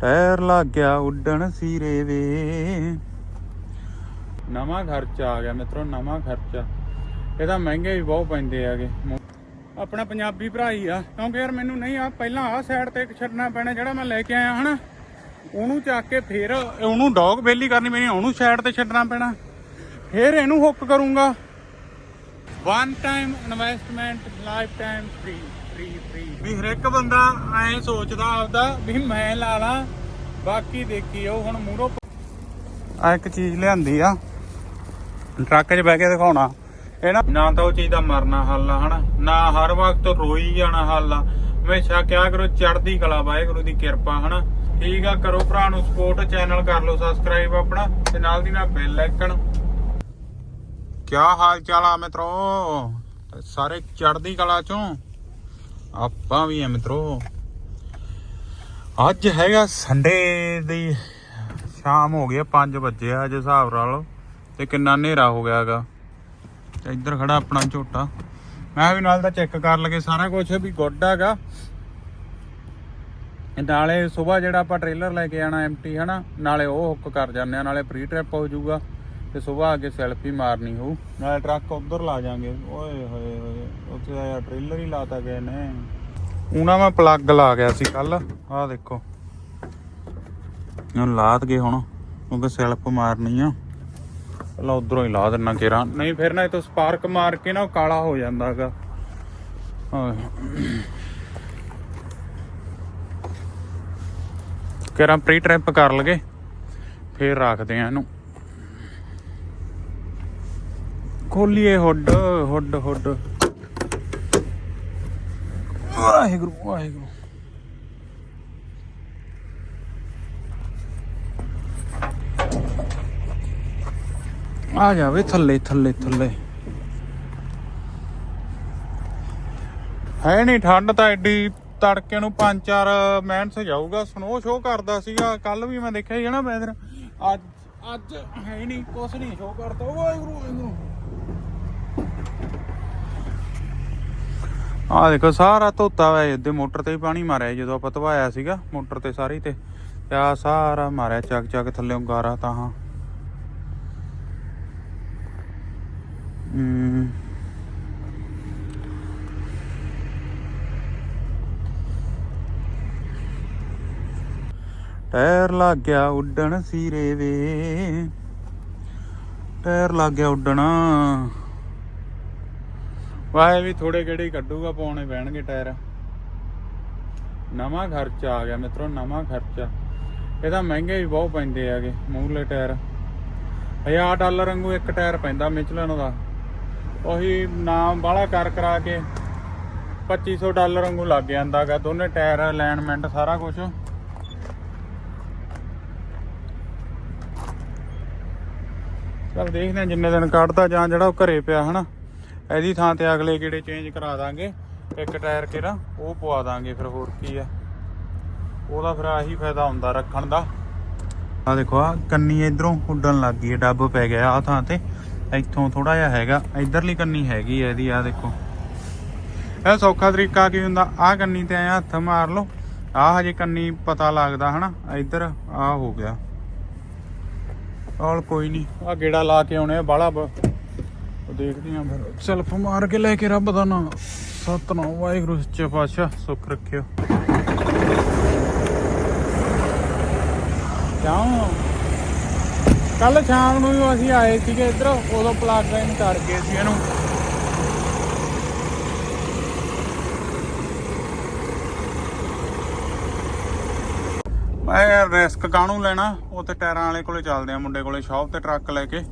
Tyre ਲੱਗ ਗਿਆ ਉੱਡਣ ਸੀਰੇ ਵੇ। ਨਵਾਂ ਖਰਚਾ ਆ ਗਿਆ ਮਿੱਤਰੋ, ਨਵਾਂ ਖਰਚਾ। ਇਹਦਾ ਮਹਿੰਗੇ ਵੀ ਬਹੁਤ ਪੈਂਦੇ ਆਗੇ ਆਪਣਾ ਪੰਜਾਬੀ ਭਰਾ ਹੀ ਆ, ਕਿਉਂਕਿ ਯਾਰ ਮੈਨੂੰ ਨਹੀਂ ਆ, ਪਹਿਲਾਂ ਆ ਸਾਈਡ ਤੇ ਇੱਕ ਛੱਡਣਾ ਪੈਣਾ ਜਿਹੜਾ ਮੈਂ ਲੈ ਕੇ ਆਇਆ ਹਨਾ। ਉਹਨੂੰ ਚੱਕ ਕੇ ਫਿਰ ਉਹਨੂੰ ਡੌਗ ਬੇਲੀ ਕਰਨੀ ਪੈਣੀ, ਉਹਨੂੰ ਸਾਈਡ ਤੇ ਛੱਡਣਾ ਪੈਣਾ। ਫਿਰ ਇਹਨੂੰ ਹੁੱਕ ਕਰੂੰਗਾ। One time investment life time free ਵੀ ਹਰ ਇੱਕ ਬੰਦਾ ਐਂ ਸੋਚਦਾ ਆਪਦਾ ਵੀ ਮੈਂ ਲਾ ਲਾਂ, ਬਾਕੀ ਦੇਖੀ ਉਹ ਹੁਣ ਮੂਰੋ ਆ ਇੱਕ ਚੀਜ਼ ਲਿਆਂਦੀ ਆ। ਟਰੱਕ 'ਚ ਬਹਿ ਕੇ ਦਿਖਾਉਣਾ। ਇਹ ਨਾ ਨਾ ਤਾਂ ਉਹ ਚੀਜ਼ ਦਾ ਮਰਨਾ ਹੱਲ ਆ, ਹਨਾ? ਨਾ ਹਰ ਵਕਤ ਰੋਈ ਜਾਣਾ ਹੱਲ ਆ। ਹਮੇਸ਼ਾ ਕਿਆ ਕਰੋ, ਚੜ੍ਹਦੀ ਕਲਾ, ਵਾਹਿਗੁਰੂ ਦੀ ਕਿਰਪਾ, ਹਨਾ? ਠੀਕ ਆ, ਕਰੋ ਭਰਾ ਨੂੰ ਸਪੋਰਟ ਚੈਨਲ ਕਰ ਲਓ ਸਬਸਕ੍ਰਾਈਬ ਆਪਣਾ, ਤੇ ਨਾਲ ਦੀ ਨਾਲ ਬੈਲ ਆਈਕਨ ਕਿਆ ਹਾਲ ਚਾਲ ਆ ਮਿੱਤਰੋ? ਸਾਰੇ ਚੜ੍ਹਦੀ ਕਲਾ ਚੋਂ। ਆਪਾਂ ਵੀ ਆ ਮਿੱਤਰੋ। ਅੱਜ ਹੈਗਾ ਸੰਡੇ ਦੀ ਸ਼ਾਮ ਹੋ ਗਈ 5 ਵਜੇ ਆ ਅੱਜ ਹਿਸਾਬ ਨਾਲ, ਤੇ ਕਿੰਨਾ ਹਨੇਰਾ ਹੋ ਗਿਆਗਾ ਤੇ ਇੱਧਰ ਖੜਾ ਆਪਣਾ ਝੋਟਾ। ਮੈਂ ਵੀ ਨਾਲ ਦਾ ਚੈੱਕ ਕਰ ਲਗੇ ਸਾਰਾ ਕੁਝ ਵੀ ਗੁੱਡ ਹੈਗਾ। ਨਾਲੇ ਸਵੇਰ ਜਿਹੜਾ ਆਪਾਂ ਟ੍ਰੇਲਰ ਲੈ ਕੇ ਆਣਾ ਐਮਟੀ ਹਨਾ? ਨਾਲੇ ਉਹ ਹੁੱਕ ਕਰ ਜਾਂਦੇ ਆ, ਨਾਲੇ ਪ੍ਰੀ ਟ੍ਰਿਪ ਹੋ ਜਾਊਗਾ। ਤੇ ਸਵੇਰ ਆ ਕੇ ਸੈਲਫੀ ਮਾਰਨੀ ਹੋਊ। ਨਾਲੇ ਟਰੱਕ ਉਧਰ ਲਾ ਜਾਾਂਗੇ। ਓਏ ਹੋਏ ਹੋਏ ਉੱਥੇ ਆ ਟ੍ਰੇਲਰ ਹੀ ਲਾਤਾ ਗਏ ਨੇ। ਉਹਨਾਂ ਮੈਂ ਪਲੱਗ ਲਾ ਗਿਆ ਸੀ ਕੱਲ। ਆਹ ਦੇਖੋ। ਇਹਨੂੰ ਲਾਤ ਗਏ ਹੁਣ ਕਿਉਂਕਿ ਸੈਲਫ ਮਾਰਨੀ ਆ। ਪਹਿਲਾਂ ਉਧਰੋਂ ਹੀ ਲਾ ਦੇਣਾ ਕੇਰਾ। ਨਹੀਂ ਫਿਰ ਨਾ ਇਹ ਤੋਂ ਸਪਾਰਕ ਮਾਰ ਕੇ ਨਾ ਕਾਲਾ ਹੋ ਜਾਂਦਾਗਾ ਕੇਰਾ ਪ੍ਰੀ ਟ੍ਰਿਪ ਕਰ ਲਗੇ। ਫੇਰ ਰੱਖਦੇ ਆ ਇਹਨੂੰ। ਖੋਲੀਏ hood hood hood. Waheguru Waheguru. ਆ ਜਾਵੇ ਥੱਲੇ ਥੱਲੇ ਥੱਲੇ। ਹੈ ਨਹੀਂ ਠੰਡ ਤਾਂ ਐਡੀ, ਤੜਕੇ ਨੂੰ 5-4 ਮਿੰਟ ਜਾਊਗਾ। ਸਨੋ ਸ਼ੋ ਕਰਦਾ ਸੀਗਾ, ਕੱਲ ਵੀ ਮੈਂ ਦੇਖਿਆ ਸੀ ਨਾ ਵੈਦਰ ਅੱਜ ਅੱਜ ਹੈ ਨਹੀਂ ਕੁਛ ਨਹੀਂ ਸ਼ੋ ਕਰਦਾ। ਵਾਹਿਗੁਰੂ ਵਾਹਿਗੁਰੂ। ਆ ਦੇਖੋ, ਸਾਰਾ ਧੋਤਾ ਹੋਇਆ ਇਹਦੇ ਮੋਟਰ ਤੇ ਹੀ ਪਾਣੀ ਮਾਰਿਆ ਜਦੋਂ ਆਪਾਂ ਧਵਾਇਆ ਸੀਗਾ, ਮੋਟਰ ਤੇ ਸਾਰੀ ਤੇ। ਤੇ ਆ ਸਾਰਾ ਮਾਰਿਆ, ਚੱਕ ਚੱਕ ਥੱਲੇ ਗਾਰਾ ਤਾਂ ਹਾਂ। ਹਮ। ਟਾਇਰ ਲੱਗ ਗਿਆ ਉੱਡਣ ਸੀਰੇ ਵੇ। ਟਾਇਰ ਲੱਗ ਗਿਆ ਉੱਡਣ। ਵਾਏ ਵੀ ਥੋੜੇ ਕਿਹੜੇ ਕੱਢੂਗਾ ਪਾਉਣੇ ਪੈਣਗੇ ਟਾਇਰ। ਨਵਾਂ ਖਰਚਾ ਆ ਗਿਆ ਮਿੱਤਰੋ, ਨਵਾਂ ਖਰਚਾ। ਇਹਦਾ ਮਹਿੰਗੇ ਵੀ ਬਹੁਤ ਪੈਂਦੇ ਆਗੇ ਮੂਹਰਲੇ ਟਾਇਰ। 1000 ਡਾਲਰ ਵਾਂਗੂ ਇੱਕ ਟਾਇਰ ਪੈਂਦਾ ਮਿਚਲਨ ਦਾ। ਉਹੀ ਨਾਮ ਬਾਹਲਾ ਕਰ ਕਰਾ ਕੇ 2500 ਡਾਲਰ ਵਾਂਗੂ ਲੱਗ ਜਾਂਦਾਗਾ, ਦੋਨੇ ਟਾਇਰ ਅਲਾਈਨਮੈਂਟ ਸਾਰਾ ਕੁਝ ਚਲ ਦੇਖਦੇ ਜਿੰਨੇ ਦਿਨ ਕੱਢਦਾ ਜਾਂ ਜਿਹੜਾ ਉਹ ਘਰੇ ਪਿਆ, ਹਨਾ। ਇਹਦੀ ਥਾਂ ਤੇ ਅਗਲੇ ਗੇੜੇ ਚੇਂਜ ਕਰਾ ਦਾਂਗੇ, ਇੱਕ ਟਾਇਰ ਕਿਹੜਾ, ਉਹ ਪਵਾ ਦਾਂਗੇ ਫਿਰ ਹੋਰ ਕੀ ਆ। ਉਹਦਾ ਫਿਰ ਆਹੀ ਫਾਇਦਾ ਹੁੰਦਾ ਰੱਖਣ ਦਾ। ਆ ਦੇਖੋ ਆ ਕੰਨੀ ਇਧਰੋਂ ਉੱਡਣ ਲੱਗ ਗਈ ਡੱਬ ਪੈ ਗਿਆ ਆ ਥਾਂ ਤੇ। ਇੱਥੋਂ ਥੋੜਾ ਜਿਹਾ ਹੈਗਾ, ਇਧਰਲੀ ਕੰਨੀ ਹੈਗੀ ਹੈ ਇਹਦੀ ਆ ਦੇਖੋ। ਇਹ ਸੌਖਾ ਤਰੀਕਾ ਕੀ ਹੁੰਦਾ? ਆ ਕੰਨੀ ਤੇ ਐ ਹੱਥ ਮਾਰ ਲਓ ਆ ਹਜੇ ਕੰਨੀ ਪਤਾ ਲੱਗਦਾ ਹਨਾ, ਇੱਧਰ ਆ ਹੋ ਗਿਆ। ਔਲ ਕੋਈ ਨਹੀਂ ਆ ਗੇੜਾ ਲਾ ਕੇ ਆਉਣੇ ਆ ਬਾਲਾ ਦੇਖਦੇ ਆ ਫਿਰ। ਸੈਲਫ ਮਾਰ ਕੇ ਲੈ ਕੇ ਰੱਬ ਦਾ ਨਾਮ। ਸਤਨਾਮ, ਵਾਹਿਗੁਰੂ, ਸੱਚੇ ਪਾਤਸ਼ਾਹ, ਸੁੱਖ ਰੱਖਿਓ। ਕਿਉਂ ਕੱਲ ਸ਼ਾਮ ਨੂੰ ਵੀ ਅਸੀਂ ਆਏ ਸੀਗੇ ਇੱਧਰ, ਉਦੋਂ ਪਲੱਗ ਇਨ ਕਰ ਗਏ ਸੀ ਇਹਨੂੰ। ਮੈਂ ਯਾਰ ਰਿਸਕ ਕਾਹਨੂੰ ਲੈਣਾ? ਉੱਥੇ ਟਾਇਰਾਂ ਵਾਲੇ ਕੋਲੇ ਚੱਲਦੇ ਆ, ਮੁੰਡੇ ਕੋਲੇ ਸ਼ਾਪ ਤੇ ਟਰੱਕ ਲੈ ਕੇ।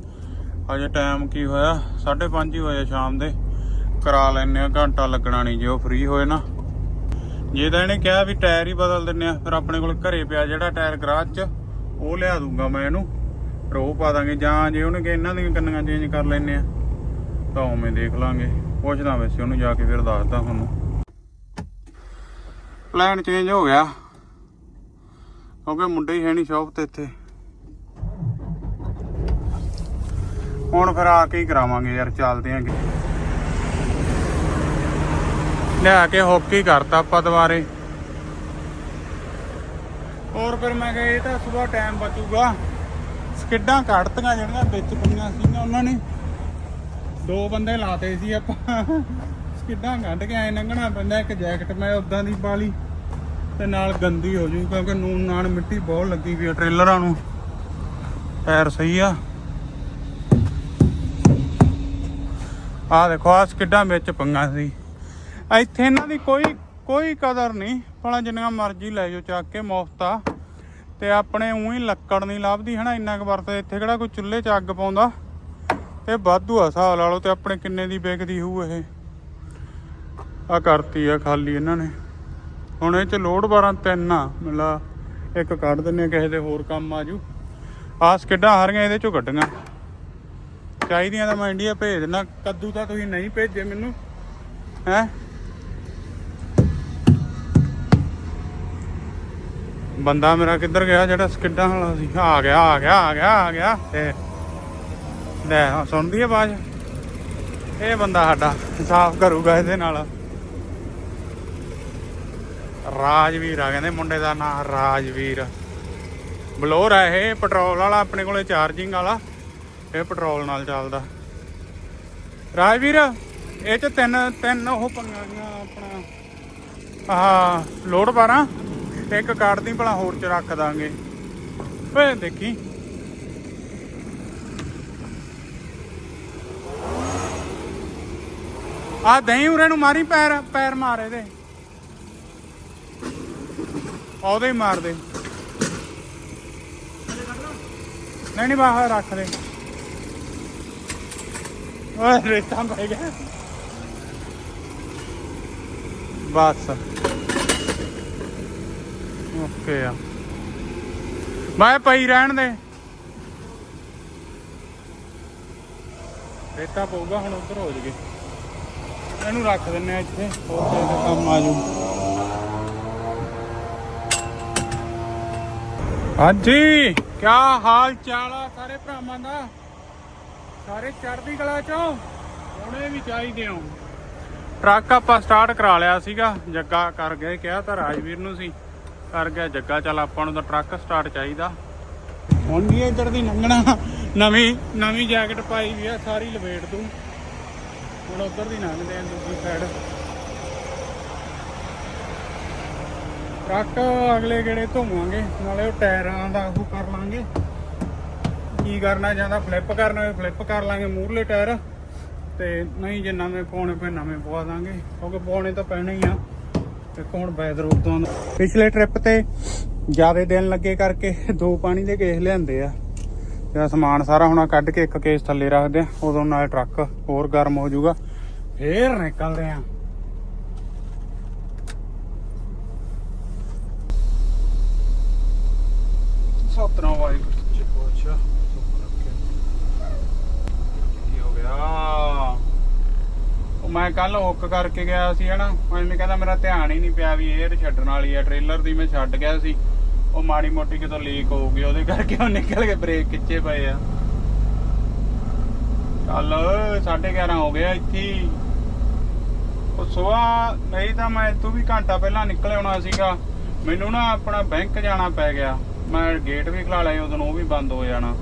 ਅਜੇ ਟਾਈਮ ਕੀ ਹੋਇਆ? 5:30 ਹੀ ਹੋਇਆ ਸ਼ਾਮ ਦੇ। ਕਰਾ ਲੈਨੇ ਆ, ਘੰਟਾ ਲੱਗਣਾ ਨਹੀਂ ਜੇ ਉਹ ਫ੍ਰੀ ਹੋਏ ਨਾ। ਜੇ ਤਾਂ ਇਹਨੇ ਕਿਹਾ ਵੀ ਟਾਇਰ ਹੀ ਬਦਲ ਦਿੰਨੇ ਆ, ਫਿਰ ਆਪਣੇ ਕੋਲ ਘਰੇ ਪਿਆ ਜਿਹੜਾ ਟਾਇਰ ਗਰਾਜ 'ਚ, ਉਹ ਲਿਆ ਦੂੰਗਾ ਮੈਂ ਇਹਨੂੰ। ਰੋ ਪਾ ਦਾਂਗੇ, ਜਾਂ ਜੇ ਉਹਨੇ ਕਿ ਇਹਨਾਂ ਦੀਆਂ ਕੰਨੀਆਂ ਚੇਂਜ ਕਰ ਲੈਨੇ ਆ, ਤਾਂ ਉਵੇਂ ਦੇਖ ਲਾਂਗੇ। ਪੁੱਛਦਾ ਵੈਸੇ ਉਹਨੂੰ, ਜਾ ਕੇ ਫਿਰ ਦੱਸਦਾ ਤੁਹਾਨੂੰ। ਪਲਾਨ ਚੇਂਜ ਹੋ ਗਿਆ। ਕਿਉਂਕਿ ਮੁੰਡੇ ਹੀ ਹੈ ਨਹੀਂ ਸ਼ਾਪ ਤੇ ਇੱਥੇ। ਹੁਣ ਫਿਰ ਆ ਕੇ ਹੀ ਕਰਾਵਾਂਗੇ ਯਾਰ, ਚੱਲਦੇ ਆਂਗੇ। ਲਿਆ ਕੇ ਹੋਕੀ ਕਰਤਾ ਆਪਾਂ ਦੁਬਾਰੇ। ਹੋਰ ਫਿਰ ਮੈਂ ਕਿਹਾ ਇਹ ਤਾਂ ਸਵੇਰ ਟਾਈਮ ਬਚੂਗਾ। ਸਕਿੱਡਾਂ ਕੱਢਤੀਆਂ ਜਿਹੜੀਆਂ ਵਿੱਚ ਪਈਆਂ ਸੀਗੀਆਂ ਉਹਨਾਂ ਨੇ। ਦੋ ਬੰਦੇ ਲਾਤੇ ਸੀ ਆਪਾਂ। ਸਕਿੱਡਾਂ ਕੱਢ ਕੇ ਐ ਲੰਘਣਾ ਪੈਂਦਾ, ਇੱਕ ਜੈਕਟ ਮੈਂ ਉਦਾਂ ਦੀ ਪਾ ਲਈ ਤੇ ਨਾਲ ਗੰਦੀ ਹੋ ਜੂ ਕਿਉਂਕਿ ਨੂਨ ਨਾਲ ਮਿੱਟੀ ਬਹੁਤ ਲੱਗੀ ਵੀ ਆ ਟ੍ਰੇਲਰਾਂ ਨੂੰ। ਟਾਇਰ ਸਹੀ ਆ। ਆਹ ਦੇਖੋ ਆ ਕਿੱਡਾ ਵਿੱਚ ਪੰਗਾ ਸੀ। ਇੱਥੇ ਇਹਨਾਂ ਦੀ ਕੋਈ ਕੋਈ ਕਦਰ ਨਹੀਂ। ਭਲਾ ਜਿੰਨਾ ਮਰਜ਼ੀ ਲੈ ਜਾਓ, ਚੱਕ ਕੇ ਮੁਫਤ ਆ। ਤੇ ਆਪਣੇ ਉਹੀ ਲੱਕੜ ਨਹੀਂ ਲੱਭਦੀ, ਹਨਾ? ਇੰਨਾ ਕੁ ਵਰਤ ਇੱਥੇ ਕਿਹੜਾ ਕੋਈ ਚੁੱਲ੍ਹੇ 'ਚ ਅੱਗ ਪਾਉਂਦਾ? ਤੇ ਵਾਧੂ ਆ ਹਿਸਾਬ ਲਾ ਲਓ ਤੇ ਆਪਣੇ ਕਿੰਨੇ ਦੀ ਵਿਕਦੀ ਹੋਊ ਇਹ। ਆ ਕਰਤੀ ਆ ਖਾਲੀ ਇਹਨਾਂ ਨੇ। ਹੁਣ ਇਹ ਚ ਲੋਡ 12 ਤਿੰਨ ਆ। ਮਿਲਾ ਇੱਕ ਕੱਢ ਦਿੰਨੇ ਕਿਸੇ ਦੇ ਹੋਰ ਕੰਮ ਆ ਜੂ। ਆਸ ਕਿੱਡਾ ਹਾਰੀਆਂ ਇਹਦੇ ਚੋਂ ਕੱਢੀਆਂ। ਚਾਹੀਦੀਆਂ ਤਾਂ ਮੈਂ ਇੰਡੀਆ ਭੇਜ ਦਿੰਦਾ। ਕੱਦੂ ਤਾਂ ਤੁਸੀਂ ਨਹੀਂ ਭੇਜੇ ਮੈਨੂੰ। ਹੈ? ਬੰਦਾ ਮੇਰਾ ਕਿੱਧਰ ਗਿਆ? ਜਿਹੜਾ ਸਕਿੱਡਾਂ ਵਾਲਾ ਸੀ। ਆ ਗਿਆ ਆ ਗਿਆ ਆ ਗਿਆ ਆ ਗਿਆ। ਤੇ ਲੈ ਸੁਣਦੀ ਹੈ ਆਵਾਜ਼? ਇਹ ਬੰਦਾ ਸਾਡਾ ਸਾਫ਼ ਕਰੂਗਾ ਇਹਦੇ ਨਾਲ। ਰਾਜਵੀਰ ਆ ਕਹਿੰਦੇ, ਮੁੰਡੇ ਦਾ ਨਾਮ ਰਾਜਵੀਰ। ਬਲੋਰ ਆ ਇਹ, ਪੈਟਰੋਲ ਵਾਲਾ, ਆਪਣੇ ਕੋਲੇ ਚਾਰਜਿੰਗ ਵਾਲਾ। ਇਹ ਪੈਟਰੋਲ ਨਾਲ ਚੱਲਦਾ। ਰਾਜਵੀਰ, ਇਹ ਚ ਤਿੰਨ ਤਿੰਨ ਉਹ ਪੰਗਾਂ ਆਪਣਾ, ਆਹ, ਲੋਡ 12 ਤੇ ਇੱਕ ਕੱਢਦੀ ਭਲਾ ਹੋਰ ਚ ਰੱਖ ਦਾਂਗੇ। ਓਏ, ਦੇਖੀ। ਆ ਦਹੀਂ ਉਰੇ ਨੂੰ ਮਾਰੀ, ਪੈਰ ਪੈਰ ਮਾਰ ਇਹਦੇ। ਉਹਦੇ ਹੀ ਮਾਰ ਦੇ। ਨਹੀਂ ਨਹੀਂ, ਬਾਹਰ ਰੱਖ ਦੇ। ਓਏ, ਰੇਤਾ ਪੈ ਗਿਆ। ਬਸ। ਓਕੇ ਆ। ਬਾਏ ਪਈ ਰਹਿਣ ਦੇ। ਰੇਤਾ ਪਊਗਾ, ਹੁਣ ਉਧਰ ਹੋ ਜਗੇ ਇਹਨੂੰ ਰੱਖ ਦਿੰਨੇ ਆ ਇੱਥੇ, ਹੋਰ ਕਿਸੇ ਕੰਮ ਆ ਜੂ ਹਾਂਜੀ ਕੀ ਹਾਲ ਚਾਲ ਆ ਸਾਰੇ ਭਰਾਵਾਂ ਦਾ? ਸਾਰੇ ਚੜ੍ਹਦੀ ਕਲਾ ਚੋਂ। ਹੁਣੇ ਵੀ ਚਾਹੀਦੇ ਹੋ ਟਰੱਕ ਆਪਾਂ ਸਟਾਰਟ ਕਰਾ ਲਿਆ ਸੀਗਾ ਜੱਗਾ ਕਰ ਗਏ ਕਿਹਾ ਤਾਂ ਰਾਜਵੀਰ ਨੂੰ ਸੀ। ਕਰ ਗਿਆ ਜੱਗਾ ਚੱਲ ਆਪਾਂ ਨੂੰ ਤਾਂ ਟਰੱਕ ਸਟਾਰਟ ਚਾਹੀਦਾ। ਹੁਣ ਵੀ ਇੱਧਰ ਦੀ ਲੰਘਣਾ। ਨਵੀਂ ਨਵੀਂ ਜੈਕਟ ਪਾਈ ਵੀ ਆ ਸਾਰੀ ਲਵੇਟ ਦੂੰ। ਹੁਣ ਉਧਰ ਦੀ ਲੰਘਦੇ ਆ ਦੂਜੀ ਸਾਈਡ ਟਰੱਕ ਅਗਲੇ ਗੇੜੇ ਧੋਵਾਂਗੇ ਨਾਲੇ ਉਹ ਟਾਇਰਾਂ ਦਾ ਉਹ ਕਰ ਲਾਂਗੇ। ਕੀ ਕਰਨਾ ਚਾਹੁੰਦਾ ਫਲਿੱਪ ਕਰਨਾ ਹੋਵੇ ਫਲਿੱਪ ਕਰ ਲਾਂਗੇ ਮੂਰਲੇ ਟਾਇਰ। ਤੇ ਨਹੀਂ ਜੇ ਨਵੇਂ ਪਾਉਣੇ ਪਏ ਨਵੇਂ ਪਵਾ ਦਾਂਗੇ, ਕਿਉਂਕਿ ਪਾਉਣੇ ਤਾਂ ਪੈਣੇ ਹੀ ਆ। ਤੇ ਹੁਣ ਵੈਦਰ ਉਦੋਂ ਪਿਛਲੇ ਟ੍ਰਿਪ ਤੇ ਜ਼ਿਆਦਾ ਦਿਨ ਲੱਗੇ ਕਰਕੇ ਦੋ ਪਾਣੀ ਦੇ ਕੇਸ ਲਿਆਂਦੇ ਆ। ਤੇ ਸਮਾਨ ਸਾਰਾ ਹੁਣ ਕੱਢ ਕੇ ਇੱਕ ਕੇਸ ਥੱਲੇ ਰੱਖਦੇ ਆ, ਉਦੋਂ ਨਾਲ ਟਰੱਕ ਹੋਰ ਗਰਮ ਹੋ ਜਾਊਗਾ। ਫੇਰ ਨਿਕਲਦੇ ਆ। ਸਤਨਾਮ ਵਾਹਿਗੁਰੂ ਜੀ ਪੋਚਾ ਕੀ ਹੋ ਗਿਆ ਉਹ ਮੈਂ ਕੱਲ ਹੁੱਕ ਕਰਕੇ ਗਿਆ ਸੀ ਹਨਾ ਐਵੇਂ ਕਹਿੰਦਾ ਮੇਰਾ ਧਿਆਨ ਹੀ ਨਹੀਂ ਪਿਆ ਵੀ 에ਅਰ ਛੱਡਣ ਵਾਲੀ ਆ ਟ੍ਰੇਲਰ ਦੀ ਮੈਂ ਛੱਡ ਗਿਆ ਸੀ। ਉਹ ਮਾੜੀ ਮੋਟੀ ਕਿਤੋਂ ਲੀਕ ਹੋ ਗਈ ਉਹਦੇ ਕਰਕੇ ਉਹ ਨਿਕਲ ਕੇ ਬ੍ਰੇਕ ਖਿੱਚੇ ਪਏ ਆ। ਚੱਲ 11:30 ਹੋ ਗਿਆ ਇੱਥੇ ਹੀ। ਉਹ ਸਵੇਰ ਨਹੀਂ ਤਾਂ ਮੈਂ ਤੂੰ ਵੀ ਘੰਟਾ ਪਹਿਲਾਂ ਨਿਕਲ ਆਉਣਾ ਸੀਗਾ। ਮੈਨੂੰ ਨਾ ਆਪਣਾ ਬੈਂਕ ਜਾਣਾ ਪੈ ਗਿਆ। ਮੈਂ ਗੇਟ ਵੀ ਖਲਾ ਲਿਆ ਉਦੋਂ ਉਹ ਵੀ ਬੰਦ ਹੋ ਜਾਣਾ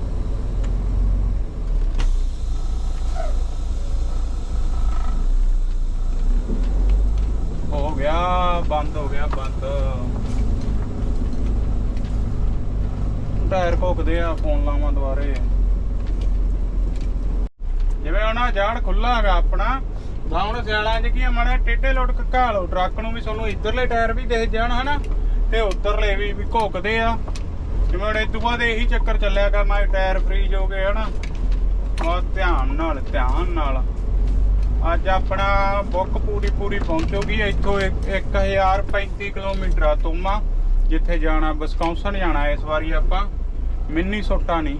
ਹੋ ਗਿਆ, ਬੰਦ ਹੋ ਗਿਆ, ਬੰਦ। ਟਾਇਰ ਘੋਕਦੇ ਆ, ਫੋਨ ਲਾਵਾਂ ਦੁਆਰੇ ਜਿਵੇਂ ਹੁਣ ਜਾੜ ਖੁੱਲਾ ਹੈਗਾ ਆਪਣਾ, ਤਾਂ ਹੁਣ ਸਿਆਲਾਂ 'ਚ ਕੀ ਮਾੜਾ ਜਿਹਾ ਟੇਢੇ ਲੋਟ ਘਾ ਲਓ, ਟਰੱਕ ਨੂੰ ਵੀ ਤੁਹਾਨੂੰ ਇਧਰਲੇ ਟਾਇਰ ਵੀ ਦਿਖ ਜਾਣ, ਹਨਾ? ਤੇ ਉਧਰਲੇ ਵੀ ਵੀ ਘੋਕਦੇ ਆ। ਜਿਵੇਂ ਹੁਣ ਇਦੋਂ ਬਾਅਦ ਇਹੀ ਚੱਕਰ ਚੱਲਿਆ ਕਰਨਾ ਇਹ ਟਾਇਰ ਫ੍ਰੀਜ ਹੋ ਗਏ, ਹਨਾ? ਬਹੁਤ ਧਿਆਨ ਨਾਲ ਧਿਆਨ ਨਾਲ। ਅੱਜ ਆਪਣਾ ਬੁੱਕ ਪੂਰੀ ਪੂਰੀ ਪਹੁੰਚੋਗੀ ਇੱਥੋਂ 1035 ਕਿਲੋਮੀਟਰ ਆ ਤੁਮਾ, ਜਿੱਥੇ ਜਾਣਾ, ਵਿਸਕੌਂਸਨ ਜਾਣਾ ਇਸ ਵਾਰੀ ਆਪਾਂ। ਮਿੰਨੀ ਸੋਟਾ ਨਹੀਂ।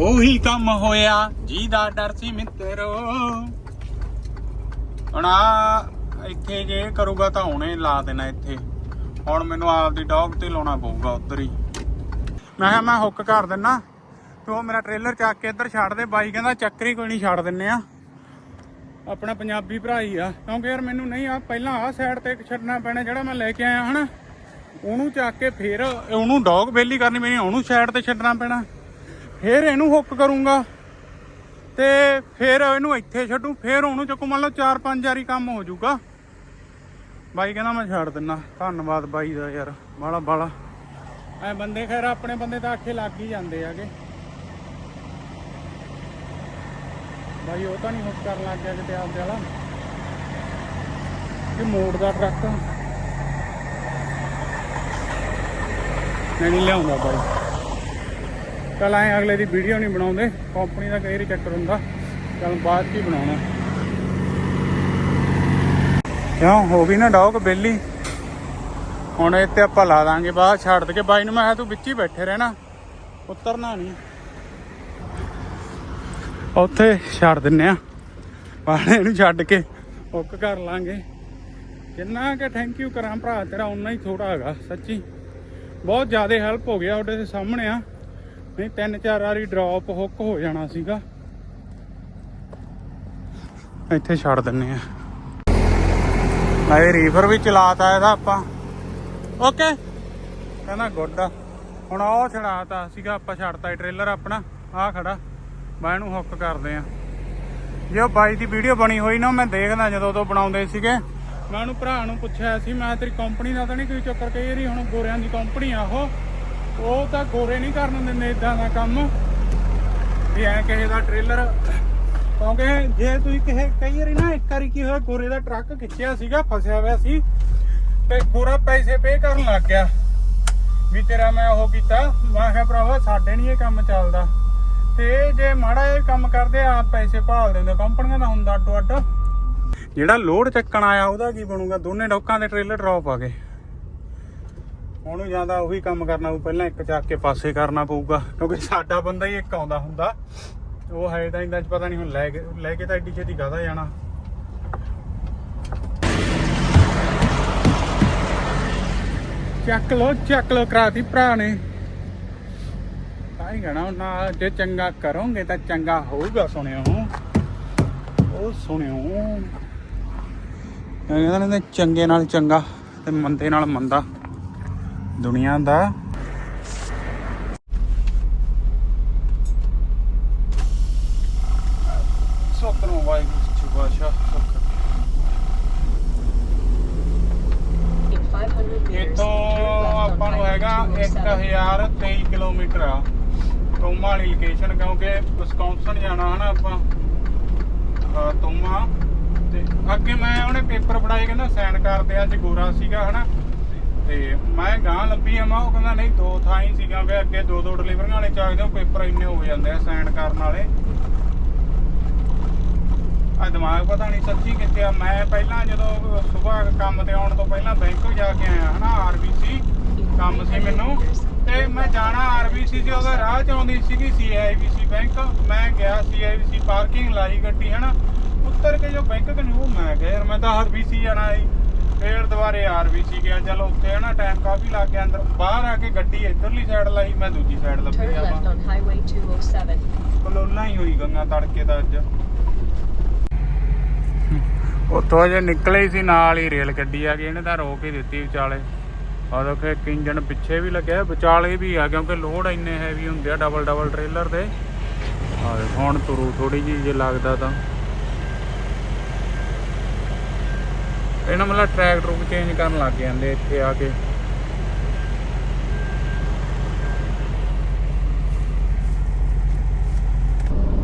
ਉਹੀ ਕੰਮ ਹੋਇਆ ਜਿਹਦਾ ਡਰ ਸੀ ਮਿੱਤਰੋ। ਹੁਣ ਆ ਇੱਥੇ ਜੇ ਕਰੂਗਾ ਤਾਂ ਹੁਣੇ ਲਾ ਦੇਣਾ ਇੱਥੇ। ਹੁਣ ਮੈਨੂੰ ਆਪਦੀ ਡੌਗ ਤੇ ਲਾਉਣਾ ਪਊਗਾ ਉੱਧਰ ਹੀ। ਮੈਂ ਕਿਹਾ ਮੈਂ ਹੁੱਕ ਕਰ ਦਿੰਨਾ। ਤੂੰ ਉਹ ਮੇਰਾ ਟ੍ਰੇਲਰ ਚੱਕ ਕੇ ਇੱਧਰ ਛੱਡ ਦੇ। ਬਾਈ ਕਹਿੰਦਾ, ਚੱਕਰੀ ਕੋਈ ਨਹੀਂ, ਛੱਡ ਦਿੰਨੇ ਆ। ਆਪਣਾ ਪੰਜਾਬੀ ਭਰਾ ਹੀ ਆ। ਕਿਉਂਕਿ ਯਾਰ ਮੈਨੂੰ ਨਹੀਂ ਆ, ਪਹਿਲਾਂ ਆਹ ਸਾਈਡ ਤੇ ਛੱਡਣਾ ਪੈਣਾ ਜਿਹੜਾ ਮੈਂ ਲੈ ਕੇ ਆਇਆ ਹਨਾ। ਉਹਨੂੰ ਚੱਕ ਕੇ ਫੇਰ ਉਹਨੂੰ ਡੌਗ ਬੇਲੀ ਕਰਨੀ ਪੈਣੀ, ਉਹਨੂੰ ਸਾਈਡ ਤੇ ਛੱਡਣਾ ਪੈਣਾ। ਫੇਰ ਇਹਨੂੰ ਹੁੱਕ ਕਰੂੰਗਾ। ਤੇ ਫੇਰ ਇਹਨੂੰ ਇੱਥੇ ਛੱਡੂ। ਫੇਰ ਉਹਨੂੰ ਚੱਕੂ, ਮੰਨ ਲਓ 4-5 ਵਾਰੀ ਕੰਮ ਹੋ ਜਾਊਗਾ। ਬਾਈ ਕਹਿੰਦਾ, ਮੈਂ ਛੱਡ ਦਿੰਨਾ। ਧੰਨਵਾਦ ਬਾਈ ਦਾ ਯਾਰ, ਬਾਲਾ ਬਾਲਾ। ਐ ਬੰਦੇ ਖੈਰ ਆਪਣੇ ਬੰਦੇ ਤਾਂ ਆਖੇ ਲੱਗ ਹੀ ਜਾਂਦੇ ਆਗੇ ਬਾਈ, ਉਹ ਤਾਂ ਨਹੀਂ ਹੁੱਕ ਕਰਨ ਲੱਗ ਗਿਆ ਕਿਤੇ ਆਪਦੇ ਵਾਲਾ। ਇਹ ਮੋੜ ਦਾ ਟਰੱਕ। ਨਹੀਂ ਲਿਆਉਂਦਾ ਬਾਈ। ਚੱਲ ਐ ਅਗਲੇ ਦੀ ਵੀਡੀਓ ਨਹੀਂ ਬਣਾਉਂਦੇ। ਕੰਪਨੀ ਦਾ ਕਈ ਵਾਰੀ ਚੱਕਰ ਹੁੰਦਾ। ਚੱਲ ਬਾਅਦ 'ਚ ਹੀ ਬਣਾਉਣਾ। ਕਿਉਂ? ਹੋ ਗਈ ਨਾ ਡੌਗ ਬੇਲੀ। ਹੁਣ ਇਹ ਤੇ ਆਪਾਂ ਲਾ ਦਾਂਗੇ ਬਾਅਦ ਛੱਡ ਦੇ ਕੇ। ਬਾਈ ਨੂੰ ਮੈਂ ਕਿਹਾ ਤੂੰ ਵਿੱਚ ਹੀ ਬੈਠੇ ਰਹਿਣਾ। ਉਤਰਨਾ ਨਹੀਂ। ਉੱਥੇ ਛੱਡ ਦਿੰਨੇ ਆ। ਬਾਹਲੇ ਨੂੰ ਛੱਡ ਕੇ ਹੁੱਕ ਕਰ ਲਾਂਗੇ। ਜਿੰਨਾ ਕਿ ਥੈਂਕ ਯੂ ਕਰਾਂ ਭਰਾ, ਤੇਰਾ ਉਨਾ ਹੀ ਥੋੜਾ ਹੈਗਾ, ਸੱਚੀ। ਬਹੁਤ ਜ਼ਿਆਦਾ ਹੈਲਪ ਹੋ ਗਿਆ ਉਹਦੇ ਦੇ ਸਾਹਮਣੇ ਆ। ਨਹੀਂ, ਤਿੰਨ ਚਾਰ ਵਾਰੀ ਡ੍ਰੌਪ ਹੁੱਕ ਹੋ ਜਾਣਾ ਸੀਗਾ। ਇੱਥੇ ਛੱਡ ਦਿੰਨੇ ਆ। ਇਹ ਰੀਫਰ ਵੀ ਚਲਾਤਾ ਇਹਦਾ ਆਪਾਂ। ਓਕੇ ਕਹਿੰਦਾ, ਗੁੱਡ ਆ। ਹੁਣ ਉਹ ਛੜਾਤਾ ਸੀਗਾ, ਆਪਾਂ ਛੱਡਤਾ, ਇਹ ਟ੍ਰੇਲਰ ਆਪਣਾ ਆ ਖੜਾ। ਮੈਂ ਇਹਨੂੰ ਹੁੱਕ ਕਰਦੇ ਆ। ਜੇ ਉਹ ਬਾਈ ਦੀ ਵੀਡੀਓ ਬਣੀ ਹੋਈ ਨਾ ਮੈਂ ਦੇਖਦਾ ਜਦੋਂ ਉਦੋਂ ਬਣਾਉਂਦੇ ਸੀਗੇ। ਮੈਂ ਉਹਨੂੰ ਭਰਾ ਨੂੰ ਪੁੱਛਿਆ ਸੀ, ਮੈਂ ਤੇਰੀ ਕੰਪਨੀ ਦਾ ਤਾਂ ਨਹੀਂ ਕੋਈ ਚੱਕਰ ਕਹੀ ਵਾਰੀ ਹੁਣ ਗੋਰਿਆਂ ਦੀ ਕੰਪਨੀ ਆ ਉਹ। ਉਹ ਤਾਂ ਗੋਰੇ ਨਹੀਂ ਕਰਨ ਦਿੰਦੇ ਇਦਾਂ ਦਾ ਕੰਮ। ਵੀ ਐ ਕਿਸੇ ਦਾ ਟ੍ਰੇਲਰ ਕਿਉਂਕਿ ਜੇ ਤੁਸੀਂ ਕਿਸੇ, ਕਈ ਵਾਰੀ ਨਾ ਇੱਕ ਵਾਰੀ ਕੀ ਹੋਇਆ, ਗੋਰੇ ਦਾ ਟਰੱਕ ਖਿੱਚਿਆ ਸੀਗਾ, ਫਸਿਆ ਹੋਇਆ ਸੀ ਤੇ ਗੋਰਾ ਪੈਸੇ ਪੇ ਕਰਨ ਲੱਗ ਗਿਆ। ਵੀ ਤੇਰਾ ਮੈਂ ਉਹ ਕੀਤਾ। ਮੈਂ ਕਿਹਾ, ਭਰਾਵਾ, ਸਾਡੇ ਨਹੀਂ ਇਹ ਕੰਮ ਚੱਲਦਾ। ਤੇ ਜੇ ਮਾੜਾ ਇਹ ਕੰਮ ਕਰਦੇ ਆ ਪੈਸੇ ਭਾਲ ਦਿੰਦੇ, ਕੰਪਨੀਆਂ ਦਾ ਹੁੰਦਾ ਅੱਡੋ ਅੱਡ। ਜਿਹੜਾ ਲੋਡ ਚੱਕਣ ਆਇਆ, ਉਹਦਾ ਕੀ ਬਣੂਗਾ? ਦੋਨੇ ਡੌਕਾਂ ਦੇ ਟ੍ਰੇਲਰ ਡ੍ਰੌਪ ਆ ਗਏ। ਉਹਨੂੰ ਜਾਂਦਾ ਉਹੀ ਕੰਮ ਕਰਨਾ ਪਊ, ਪਹਿਲਾਂ ਇੱਕ ਚੱਕ ਕੇ ਪਾਸੇ ਕਰਨਾ ਪਊਗਾ, ਕਿਉਂਕਿ ਸਾਡਾ ਬੰਦਾ ਹੀ ਇੱਕ ਆਉਂਦਾ ਹੁੰਦਾ। ਉਹ ਹੈ ਤਾਂ ਇੰਦਾ ਪਤਾ ਨਹੀਂ ਹੁਣ ਲੈ ਕੇ ਲੈ ਕੇ ਤਾਂ ਐਡੀ ਛੇਤੀ ਕਾਹਦਾ ਜਾਣਾ। ਚੱਕ ਲੋ ਚੱਕ ਲੋ ਕਰਾਤੀ ਭਰਾ ਨੇ। ਹੀ ਕਹਿਣਾ ਨਾ ਜੇ ਚੰਗਾ ਕਰੋਗੇ ਤਾਂ ਚੰਗਾ ਹੋਊਗਾ ਸੁਣਿਓ। ਉਹ ਸੁਣਿਓ। ਇਹ ਨੇ ਚੰਗੇ ਨਾਲ ਚੰਗਾ ਤੇ ਮੰਦੇ ਨਾਲ ਮੰਦਾ। ਦੁਨੀਆ ਦਾ। ਸਤਨੋ ਵਾਹਿਗੁਰੂ ਸੱਚੇ ਪਾਤਸ਼ਾਹ In 500 meters, ਇੱਥੋਂ ਆਪਾਂ ਨੂੰ Highway ਹੈਗਾ 207. 1023 ਕਿਲੋਮੀਟਰ ਆ। ਤੋਮਾ ਵਾਲੀ ਲੋਕੇਸ਼ਨ ਕਿਉਂਕਿ ਵਿਸਕੌਂਸਨ ਜਾਣਾ ਹਨਾ ਆਪਾਂ, ਅਹ ਤੋਮਾ ਤੇ ਅੱਗੇ ਮੈਂ ਉਹਨੇ ਪੇਪਰ ਫੜਾਏ ਕਹਿੰਦਾ ਸਾਈਨ ਕਰਦੇ ਅੱਜ ਗੋਰਾ ਸੀਗਾ ਹਨਾ। ਤੇ ਮੈਂ ਗਾਂ ਲੱਭੀ ਆ, ਮੈਂ ਉਹ ਕਹਿੰਦਾ ਨਹੀਂ, ਦੋ ਥਾਂ ਹੀ ਸੀਗਾ ਕਿ ਅੱਗੇ ਦੋ ਦੋ ਡਿਲੀਵਰੀਆਂ ਵਾਲੇ ਚਾਹੀਦੇ ਪੇਪਰ ਇੰਨੇ ਹੋ ਜਾਂਦੇ ਆ ਸਾਈਨ ਕਰਨ ਵਾਲੇ। ਆ ਦਿਮਾਗ ਪਤਾ ਨਹੀਂ ਸੱਚੀ ਕਿੱਥੇ ਆ। ਮੈਂ ਪਹਿਲਾਂ ਜਦੋਂ ਸਵੇਰ ਕੰਮ ਤੇ ਆਉਣ ਤੋਂ ਪਹਿਲਾਂ ਬੈਂਕ ਜਾ ਕੇ ਆਇਆ ਹਨਾ ਆਰਬੀਸੀ In ਕੰਮ ਸੀ ਮੈਨੂੰ। ਤੇ ਮੈਂ ਜਾਣਾ ਆਰਬੀਸੀ ਚ ਉਹਦਾ ਰਾਹ ਚ ਆਉਂਦੀ ਸੀਗੀ ਸੀਆਈਬੀਸੀ ਬੈਂਕ ਮੈਂ ਗਿਆ ਸੀਆਈਬੀਸੀ ਪਾਰਕਿੰਗ ਲਾਈ ਗੱਡੀ ਹਨਾ? ਉੱਤਰ ਕੇ ਜੋ ਬੈਂਕ ਕਨੂੰ ਉਹ ਮੈਂ ਗਿਆ ਯਾਰ ਮੈਂ ਤਾਂ ਆਰਬੀਸੀ ਜਾਣਾ ਸੀ। ਫੇਰ ਦੁਬਾਰੇ ਆਰਬੀਸੀ ਗਿਆ ਚਲੋ ਉੱਥੇ ਹਨਾ ਟਾਈਮ ਕਾਫੀ ਲੱਗ ਗਿਆ ਅੰਦਰ। ਬਾਹਰ ਆ ਕੇ ਗੱਡੀ ਇੱਧਰਲੀ ਸਾਈਡ ਲਾਈ ਮੈਂ ਦੂਜੀ ਸਾਈਡ ਲੱਭੀ Highway 207. ਕਲੋਲਾ ਹੀ ਹੋਈ ਗੰਗਾ ਤੜਕੇ ਦਾ ਅੱਜ। ਉੱਥੋਂ ਜੇ ਨਿਕਲੇ ਸੀ ਨਾਲ ਹੀ ਰੇਲ ਗੱਡੀ ਆ ਗਈ ਇਹਨੇ ਤਾਂ ਰੋਕ ਹੀ ਦਿੱਤੀ ਵਿਚਾਲੇ। ਆ ਦੇਖੋ ਇੱਕ ਇੰਜਨ ਪਿੱਛੇ ਵੀ ਲੱਗਿਆ ਵਿਚਾਲੇ ਵੀ ਆ, ਕਿਉਂਕਿ ਲੋਡ ਇੰਨੇ ਹੈਵੀ ਹੁੰਦੇ ਆ ਡਬਲ ਡਬਲ ਟ੍ਰੇਲਰ ਦੇ। ਆ ਦੇਖੋ ਹੁਣ ਤੁਰੂ ਥੋੜੀ ਜਿਹੀ ਜੇ ਲੱਗਦਾ ਤਾਂ। ਇਹਨਾਂ ਮਤਲਬ ਟਰੈਕ ਟਰੂਕ ਚੇਂਜ ਕਰਨ ਲੱਗ ਜਾਂਦੇ ਇੱਥੇ ਆ ਕੇ।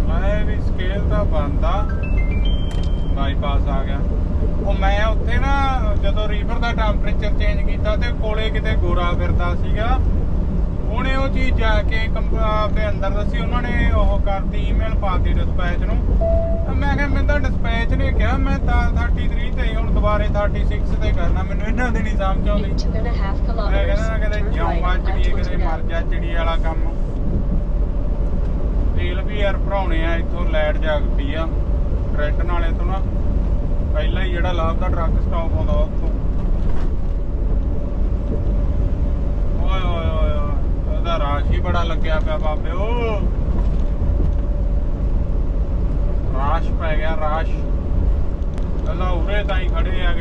ਮੈਂ ਵੀ ਸਕੇਲ ਤਾਂ ਬੰਦਾ ਬਾਈਪਾਸ ਆ ਗਿਆ। ਉਹ ਮੈਂ ਉੱਥੇ ਨਾ ਜਦੋਂ ਰੀਵਰ ਦਾ ਟੈਂਪਰੇਚਰ ਚੇਂਜ ਕੀਤਾ ਤੇ ਕੋਲੇ ਕਿਤੇ ਗੋਰਾ ਫਿਰਦਾ ਸੀਗਾ ਉਹਨੇ ਉਹ ਚੀਜ਼ ਜਾ ਕੇ ਦੇ ਅੰਦਰ ਦੱਸੀ ਉਹਨਾਂ ਨੇ ਉਹ ਕਰਤੀ ਈਮੇਲ ਪਾਤੀ ਡਿਸਪੈਚ ਨੂੰ। ਮੈਂ ਕਿਹਾ ਮੈਂ ਤਾਂ ਡਿਸਪੈਚ ਨੇ ਕਿਹਾ ਮੈਂ ਤਾਂ 33 ਤੇ ਹੁਣ ਦੁਬਾਰੇ 36 ਤੇ ਕਰਨਾ ਮੈਨੂੰ ਇਹਨਾਂ ਦੀ ਨਹੀਂ ਸਮਝ ਆਉਂਦੀ। ਮੈਂ ਕਹਿੰਦਾ ਕਦੇ on ਚੜੀ ਕਦੇ ਮਰ I-29. ਜਾ ਚਿੜੀ ਵਾਲਾ ਕੰਮ। ਤੇਲ ਵੀ ਯਾਰ ਭਰਾਉਣੇ ਆ ਇੱਥੋਂ ਲਾਈਟ ਜਗਦੀ ਆ ਟ੍ਰੈਡ ਨਾਲੇ ਤੋਂ ਨਾ। ਪਹਿਲਾਂ ਹੀ ਜਿਹੜਾ ਲਾਭ ਦਾ ਟਰੱਕ ਸਟਾਪ ਆਉਂਦਾ ਉੱਥੋਂ। ਓਏ ਓਏ ਓਏ ਓਏ, ਉਹਦਾ ਰਾਸ਼ ਹੀ ਬੜਾ ਲੱਗਿਆ ਪਿਆ ਬਾਬੇ ਓ ਰਾਸ਼ ਪੈ ਗਿਆ ਰਾਸ਼।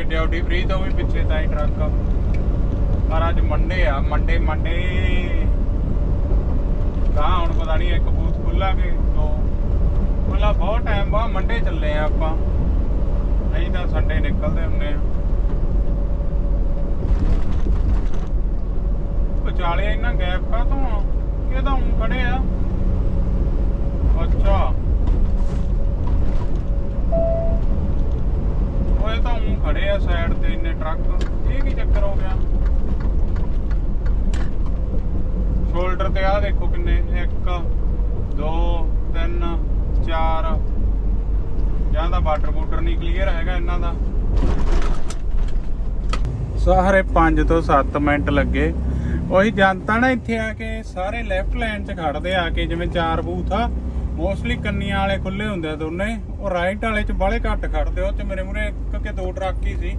ਡਿਊਟੀ ਫ੍ਰੀ ਤੋਂ ਵੀ ਪਿੱਛੇ ਤਾਂ ਹੀ ਟਰੱਕ। ਪਰ ਅੱਜ ਮੰਡੇ ਆ ਮੰਡੇ ਮੰਡੇ। ਤਾਂ ਹੁਣ ਪਤਾ ਨਹੀਂ ਇੱਕ ਬੂਥ ਖੁੱਲਾ ਕਿ ਦੋ। ਖੁੱਲਾ ਬਹੁਤ ਟਾਈਮ ਬਾਅਦ ਮੰਡੇ ਚੱਲੇ ਆ ਆਪਾਂ। ਨਹੀਂ ਤਾਂ ਸੰਡੇ ਨਿਕਲਦੇ ਹੁੰਨੇ ਵਿਚਾਲੇ ਇੰਨਾ ਗੈਪ ਕਾ ਤੋਂ ਇਹ ਤਾਂ ਖੜੇ ਆ। ਅੱਛਾ। ਓਏ ਤਾਂ ਹੁਣ ਖੜੇ ਆ ਸਾਈਡ ਤੇ ਇੰਨੇ ਟਰੱਕ ਇਹ ਕੀ ਚੱਕਰ ਹੋ ਗਿਆ? ਸ਼ੋਲਡਰ ਤੇ ਆ ਦੇਖੋ ਕਿੰਨੇ। 1 2 3 4 ਜਾਂ ਦਾ ਵਾਟਰ ਬੂਟਰ ਨਹੀਂ ਕਲੀਅਰ ਹੈਗਾ ਇਹਨਾਂ ਦਾ। ਸਾਰੇ 5 ਤੋਂ 7 ਮਿੰਟ ਲੱਗੇ। ਉਹੀ ਜਨਤਾ ਨਾ ਇੱਥੇ ਆ ਕੇ ਸਾਰੇ ਲੈਫਟ ਲਾਈਨ 'ਚ ਖੜਦੇ ਆ ਕੇ, ਜਿਵੇਂ ਚਾਰ ਬੂਥ ਆ ਮੋਸਟਲੀ ਕੰਨੀਆਂ ਵਾਲੇ ਖੁੱਲੇ ਹੁੰਦੇ ਆ ਦੋਨੇ। ਉਹ ਰਾਈਟ ਵਾਲੇ 'ਚ ਬਾਲੇ ਘੱਟ ਖੜਦੇ ਉਹ 'ਚ ਮੇਰੇ ਮੂਰੇ ਕਿਉਂਕਿ ਦੋ ਟਰੱਕ ਹੀ ਸੀ।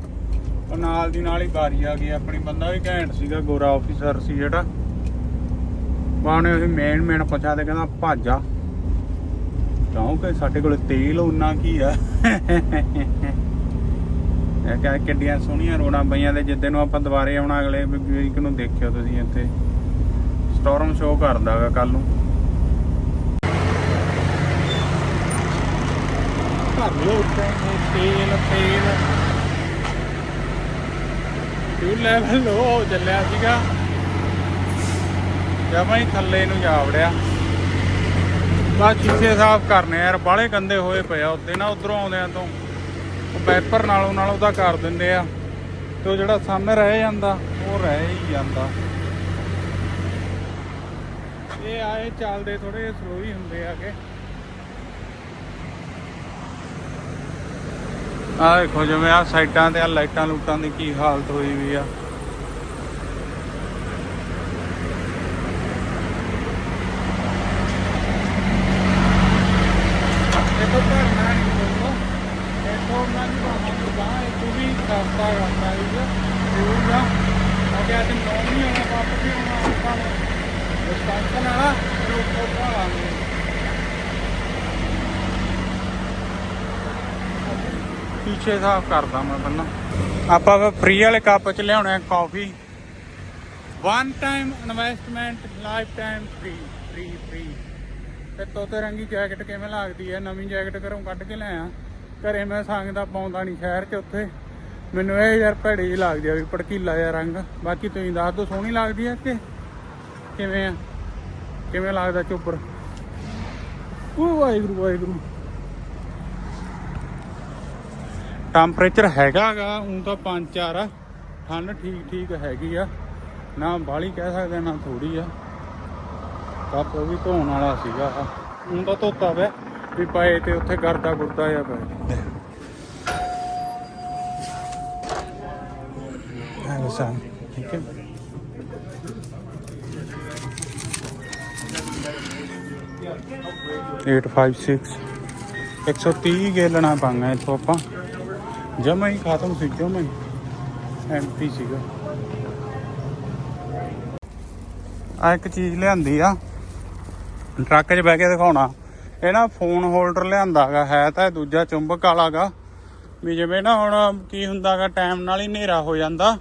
ਉਹ ਨਾਲ ਦੀ ਨਾਲ ਹੀ ਬਾਰੀ ਆ ਗਈ, ਆਪਣੀ ਬੰਦਾ ਵੀ ਘੈਂਟ ਸੀਗਾ, ਗੋਰਾ ਆਫੀਸਰ ਸੀ ਜਿਹੜਾ। ਬਾਣੇ ਉਹ ਮੇਨ ਮੇਨ ਪੁੱਛਾ ਤੇ ਕਹਿੰਦਾ, ਭਾਜਾ ਕਿਉਂਕਿ ਸਾਡੇ ਕੋਲ ਤੇਲ ਉਨਾ ਕੀ ਆ? ਇਹ ਕਹਿੰਦਾ ਕਿੱਡੀਆਂ ਸੋਹਣੀਆਂ ਰੋਡਾਂ ਪਈਆਂ ਤੇ ਜਿੱਦੇ ਨੂੰ ਆਪਾਂ ਦੁਬਾਰੇ ਆਉਣਾ ਅਗਲੇ ਵੀਕ ਨੂੰ ਦੇਖਿਓ ਤੁਸੀਂ ਇੱਥੇ। ਸਟਾਰਮ ਸ਼ੋ ਕਰਦਾਗਾ ਕੱਲ ਨੂੰ। ਭਰ ਲੋ ਤੇਲ ਤੇਲ। ਫਿਊਲ ਲੈਵਲ ਲੋ ਚੱਲਿਆ ਸੀਗਾ? ਜਮਾਂ ਹੀ ਥੱਲੇ ਨੂੰ ਜਾ ਵੜਿਆ। ਬਸ ਸ਼ੀਸ਼ੇ ਸਾਫ਼ ਕਰਨੇ ਯਾਰ ਬਾਲੇ ਗੰਦੇ ਹੋਏ ਪਏ ਆ ਉੱਤੇ ਨਾ, ਉਧਰੋਂ ਆਉਂਦਿਆਂ ਤੋਂ। ਉਹ ਵੈਪਰ ਨਾਲੋਂ ਨਾਲ ਉਹਦਾ ਕਰ ਦਿੰਦੇ ਆ। ਤੇ ਉਹ ਜਿਹੜਾ ਸਾਹਮਣੇ ਰਹਿ ਜਾਂਦਾ, ਉਹ ਰਹਿ ਹੀ ਜਾਂਦਾ। ਇਹ ਆਏ ਚੱਲਦੇ ਥੋੜੇ ਸਲੋ ਹੀ ਹੁੰਦੇ ਆ ਕੇ ਆ ਦੇਖੋ ਜਿਵੇਂ ਆ ਸਾਈਡਾਂ ਤੇ ਆ ਲਾਈਟਾਂ ਲੂਟਾਂ ਦੀ ਕੀ ਹਾਲਤ ਹੋਈ ਵੀ ਆ ਦੇਖੋ ਭਰਨਾ ਨਹੀਂ ਬੋਲੋ ਦੇਖੋ ਮੈਂ ਨਹੀਂ ਪਾਵਾਂਗਾ ਬਾਹਰ ਇਹ ਤੂੰ ਵੀ ਕਰਦਾ ਕਰਦਾ ਇਹ ਜ਼ਰੂਰ ਆ ਅਗੇ ਅੱਜ ਨੌ ਨਹੀਂ ਹੋਣਾ ਵਾਪਸ ਵੀ ਹੋਣਾ ਆਪਾਂ ਨੂੰ ਰਿਸਪਾਂਸਨ ਵਾਲਾ ਤੇ ਉੱਪਰ ਭਾਲਾਂਗੇ ਪਿੱਛੇ ਸਾਫ਼ ਕਰਦਾ ਮੈਂ ਪਹਿਲਾਂ। ਆਪਾਂ ਫ੍ਰੀ ਵਾਲੇ ਕੱਪ ਚ ਲਿਆਉਣਾ ਕਾਫੀ one time investment life time free free free ਤੇ ਤੋਤੇ ਰੰਗੀ ਜੈਕਟ ਕਿਵੇਂ ਲੱਗਦੀ ਹੈ? ਨਵੀਂ ਜੈਕਟ ਘਰੋਂ ਕੱਢ ਕੇ ਲਿਆਇਆ। ਘਰੇ ਮੈਂ ਸੰਗਦਾ ਪਾਉਂਦਾ ਨਹੀਂ ਸ਼ਹਿਰ 'ਚ ਉੱਥੇ। ਮੈਨੂੰ ਇਹ ਯਾਰ ਭੜੀ ਜਿਹੀ ਲੱਗਦੀ ਆ ਵੀ ਭੜਕੀਲਾ ਜਿਹਾ ਰੰਗ। ਬਾਕੀ ਤੁਸੀਂ ਦੱਸ ਦੋ ਸੋਹਣੀ ਲੱਗਦੀ ਹੈ ਕਿ ਕਿਵੇਂ ਆ? ਕਿਵੇਂ ਲੱਗਦਾ ਚੋਪਰ ਉਹ ਵਾਹਿਗੁਰੂ ਵਾਹਿਗੁਰੂ। ਟੈਂਪਰੇਚਰ ਹੈਗਾਗਾ ਉਂ ਤਾਂ 5-4 ਆ। ਠੰਡ ਠੀਕ ਠੀਕ ਹੈਗੀ ਆ। ਨਾ ਬਾਹਲੀ ਕਹਿ ਸਕਦੇ ਨਾ ਥੋੜੀ ਆ। ਕੱਪ ਉਹ ਵੀ ਧੋਣ ਵਾਲਾ ਸੀਗਾ ਉਹ ਤਾਂ ਧੋਤਾ ਵੇ ਵੀ ਪਏ ਤੇ ਉੱਥੇ ਗਰਦਾ ਗੁਰਦਾ ਆ ਪਏ। ਹਾਂ ਲਸਾਂ ਠੀਕ ਹੈ। ਏਟ ਫਾਈਵ ਸਿਕਸ 130 ਗੇਲਣਾ ਪਾਂਗਾ ਇੱਥੋਂ ਆਪਾਂ। ਜਮਾ ਹੀ ਖਤਮ ਸੀ, ਜਮਾ ਹੀ ਐਮਪੀ ਸੀਗਾ। ਆ ਇੱਕ ਚੀਜ਼ ਲਿਆਂਦੀ ਆ, ਟਰੱਕ 'ਚ ਬਹਿ ਕੇ ਦਿਖਾਉਣਾ। ਇਹ ਨਾ ਫੋਨ ਹੋਲਡਰ ਲਿਆਂਦਾਗਾ ਹੈ ਤਾਂ ਇਹ ਦੂਜਾ ਚੁੰਬਕ ਵਾਲਾਗਾ ਵੀ ਜਿਵੇਂ ਨਾ ਹੁਣ ਕੀ ਹੁੰਦਾਗਾ ਟਾਈਮ ਨਾਲ ਹੀ ਹਨੇਰਾ ਹੋ ਜਾਂਦਾ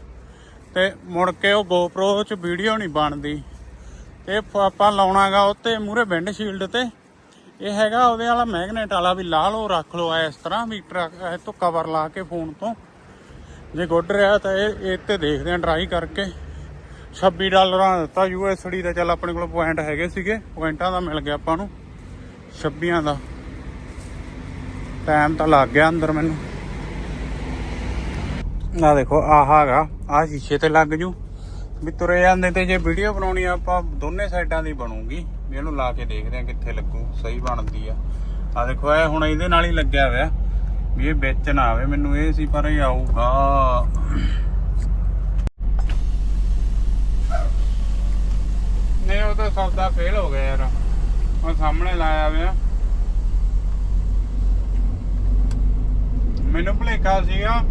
ਤੇ ਮੁੜ ਕੇ ਉਹ GoPro 'ਚ ਵੀਡੀਓ ਨਹੀਂ ਬਣਦੀ। ਤੇ ਫ- ਆਪਾਂ ਲਾਉਣਾਗਾ ਉੱਤੇ ਮੂਰੇ ਵਿੰਡ ਸ਼ੀਲਡ ਤੇ। ਇਹ ਹੈਗਾ ਉਹਦੇ ਵਾਲਾ ਮੈਗਨੇਟ ਵਾਲਾ ਵੀ ਲਾ ਲਓ, ਰੱਖ ਲਓ ਇਸ ਤਰ੍ਹਾਂ ਵੀ ਟਰੱਕ, ਇਹ ਤੋਂ ਕਵਰ ਲਾ ਕੇ ਫੋਨ ਤੋਂ। ਜੇ ਗੁੱਡ ਰਿਹਾ ਤਾਂ ਇਹ ਇਹ ਤੇ ਦੇਖਦੇ ਆਂ ਟਰਾਈ ਕਰਕੇ। 26 ਡਾਲਰਾਂ ਦਾ ਦਿੱਤਾ ਯੂਐਸਡੀ ਦਾ, ਚੱਲ ਆਪਣੇ ਕੋਲ ਪੁਆਇੰਟ ਹੈਗੇ ਸੀਗੇ ਪੁਆਇੰਟਾਂ ਦਾ ਮਿਲ ਗਿਆ ਆਪਾਂ ਨੂੰ। 26 ਦਾ। ਟਾਈਮ ਤਾਂ ਲੱਗ ਗਿਆ ਅੰਦਰ ਮੈਨੂੰ। ਆ ਦੇਖੋ, ਆਹ ਹੈਗਾ ਆ ਸ਼ੀਸ਼ੇ ਤੇ ਲੱਗ ਜੂ। ਵੀ ਤੁਰੇ ਜਾਂਦੇ ਤੇ ਜੇ ਵੀਡੀਓ ਬਣਾਉਣੀ ਆਪਾਂ ਦੋਨੇ ਸਾਈਡਾਂ ਦੀ ਬਣੂਗੀ। ਵੀ ਇਹਨੂੰ ਲਾ ਕੇ ਦੇਖਦੇ ਆ ਕਿੱਥੇ ਲੱਗੂ, ਸਹੀ ਬਣਦੀ ਆ। ਆ ਦੇਖੋ, ਇਹ ਹੁਣ ਇਹਦੇ ਨਾਲ ਹੀ ਲੱਗਿਆ ਹੋਇਆ। ਵੀ ਇਹ ਵਿੱਚ ਨਾ ਆਵੇ, ਮੈਨੂੰ ਇਹ ਸੀ, ਪਰ ਇਹ ਆਊਗਾ। ਨਹੀਂ, ਉਹ ਤਾਂ ਸੌਦਾ ਫੇਲ ਹੋ ਗਿਆ ਯਾਰ। ਉਹ ਸਾਹਮਣੇ ਲਾਇਆ ਹੋਇਆ। ਮੈਨੂੰ ਭੁਲੇਖਾ ਸੀਗਾ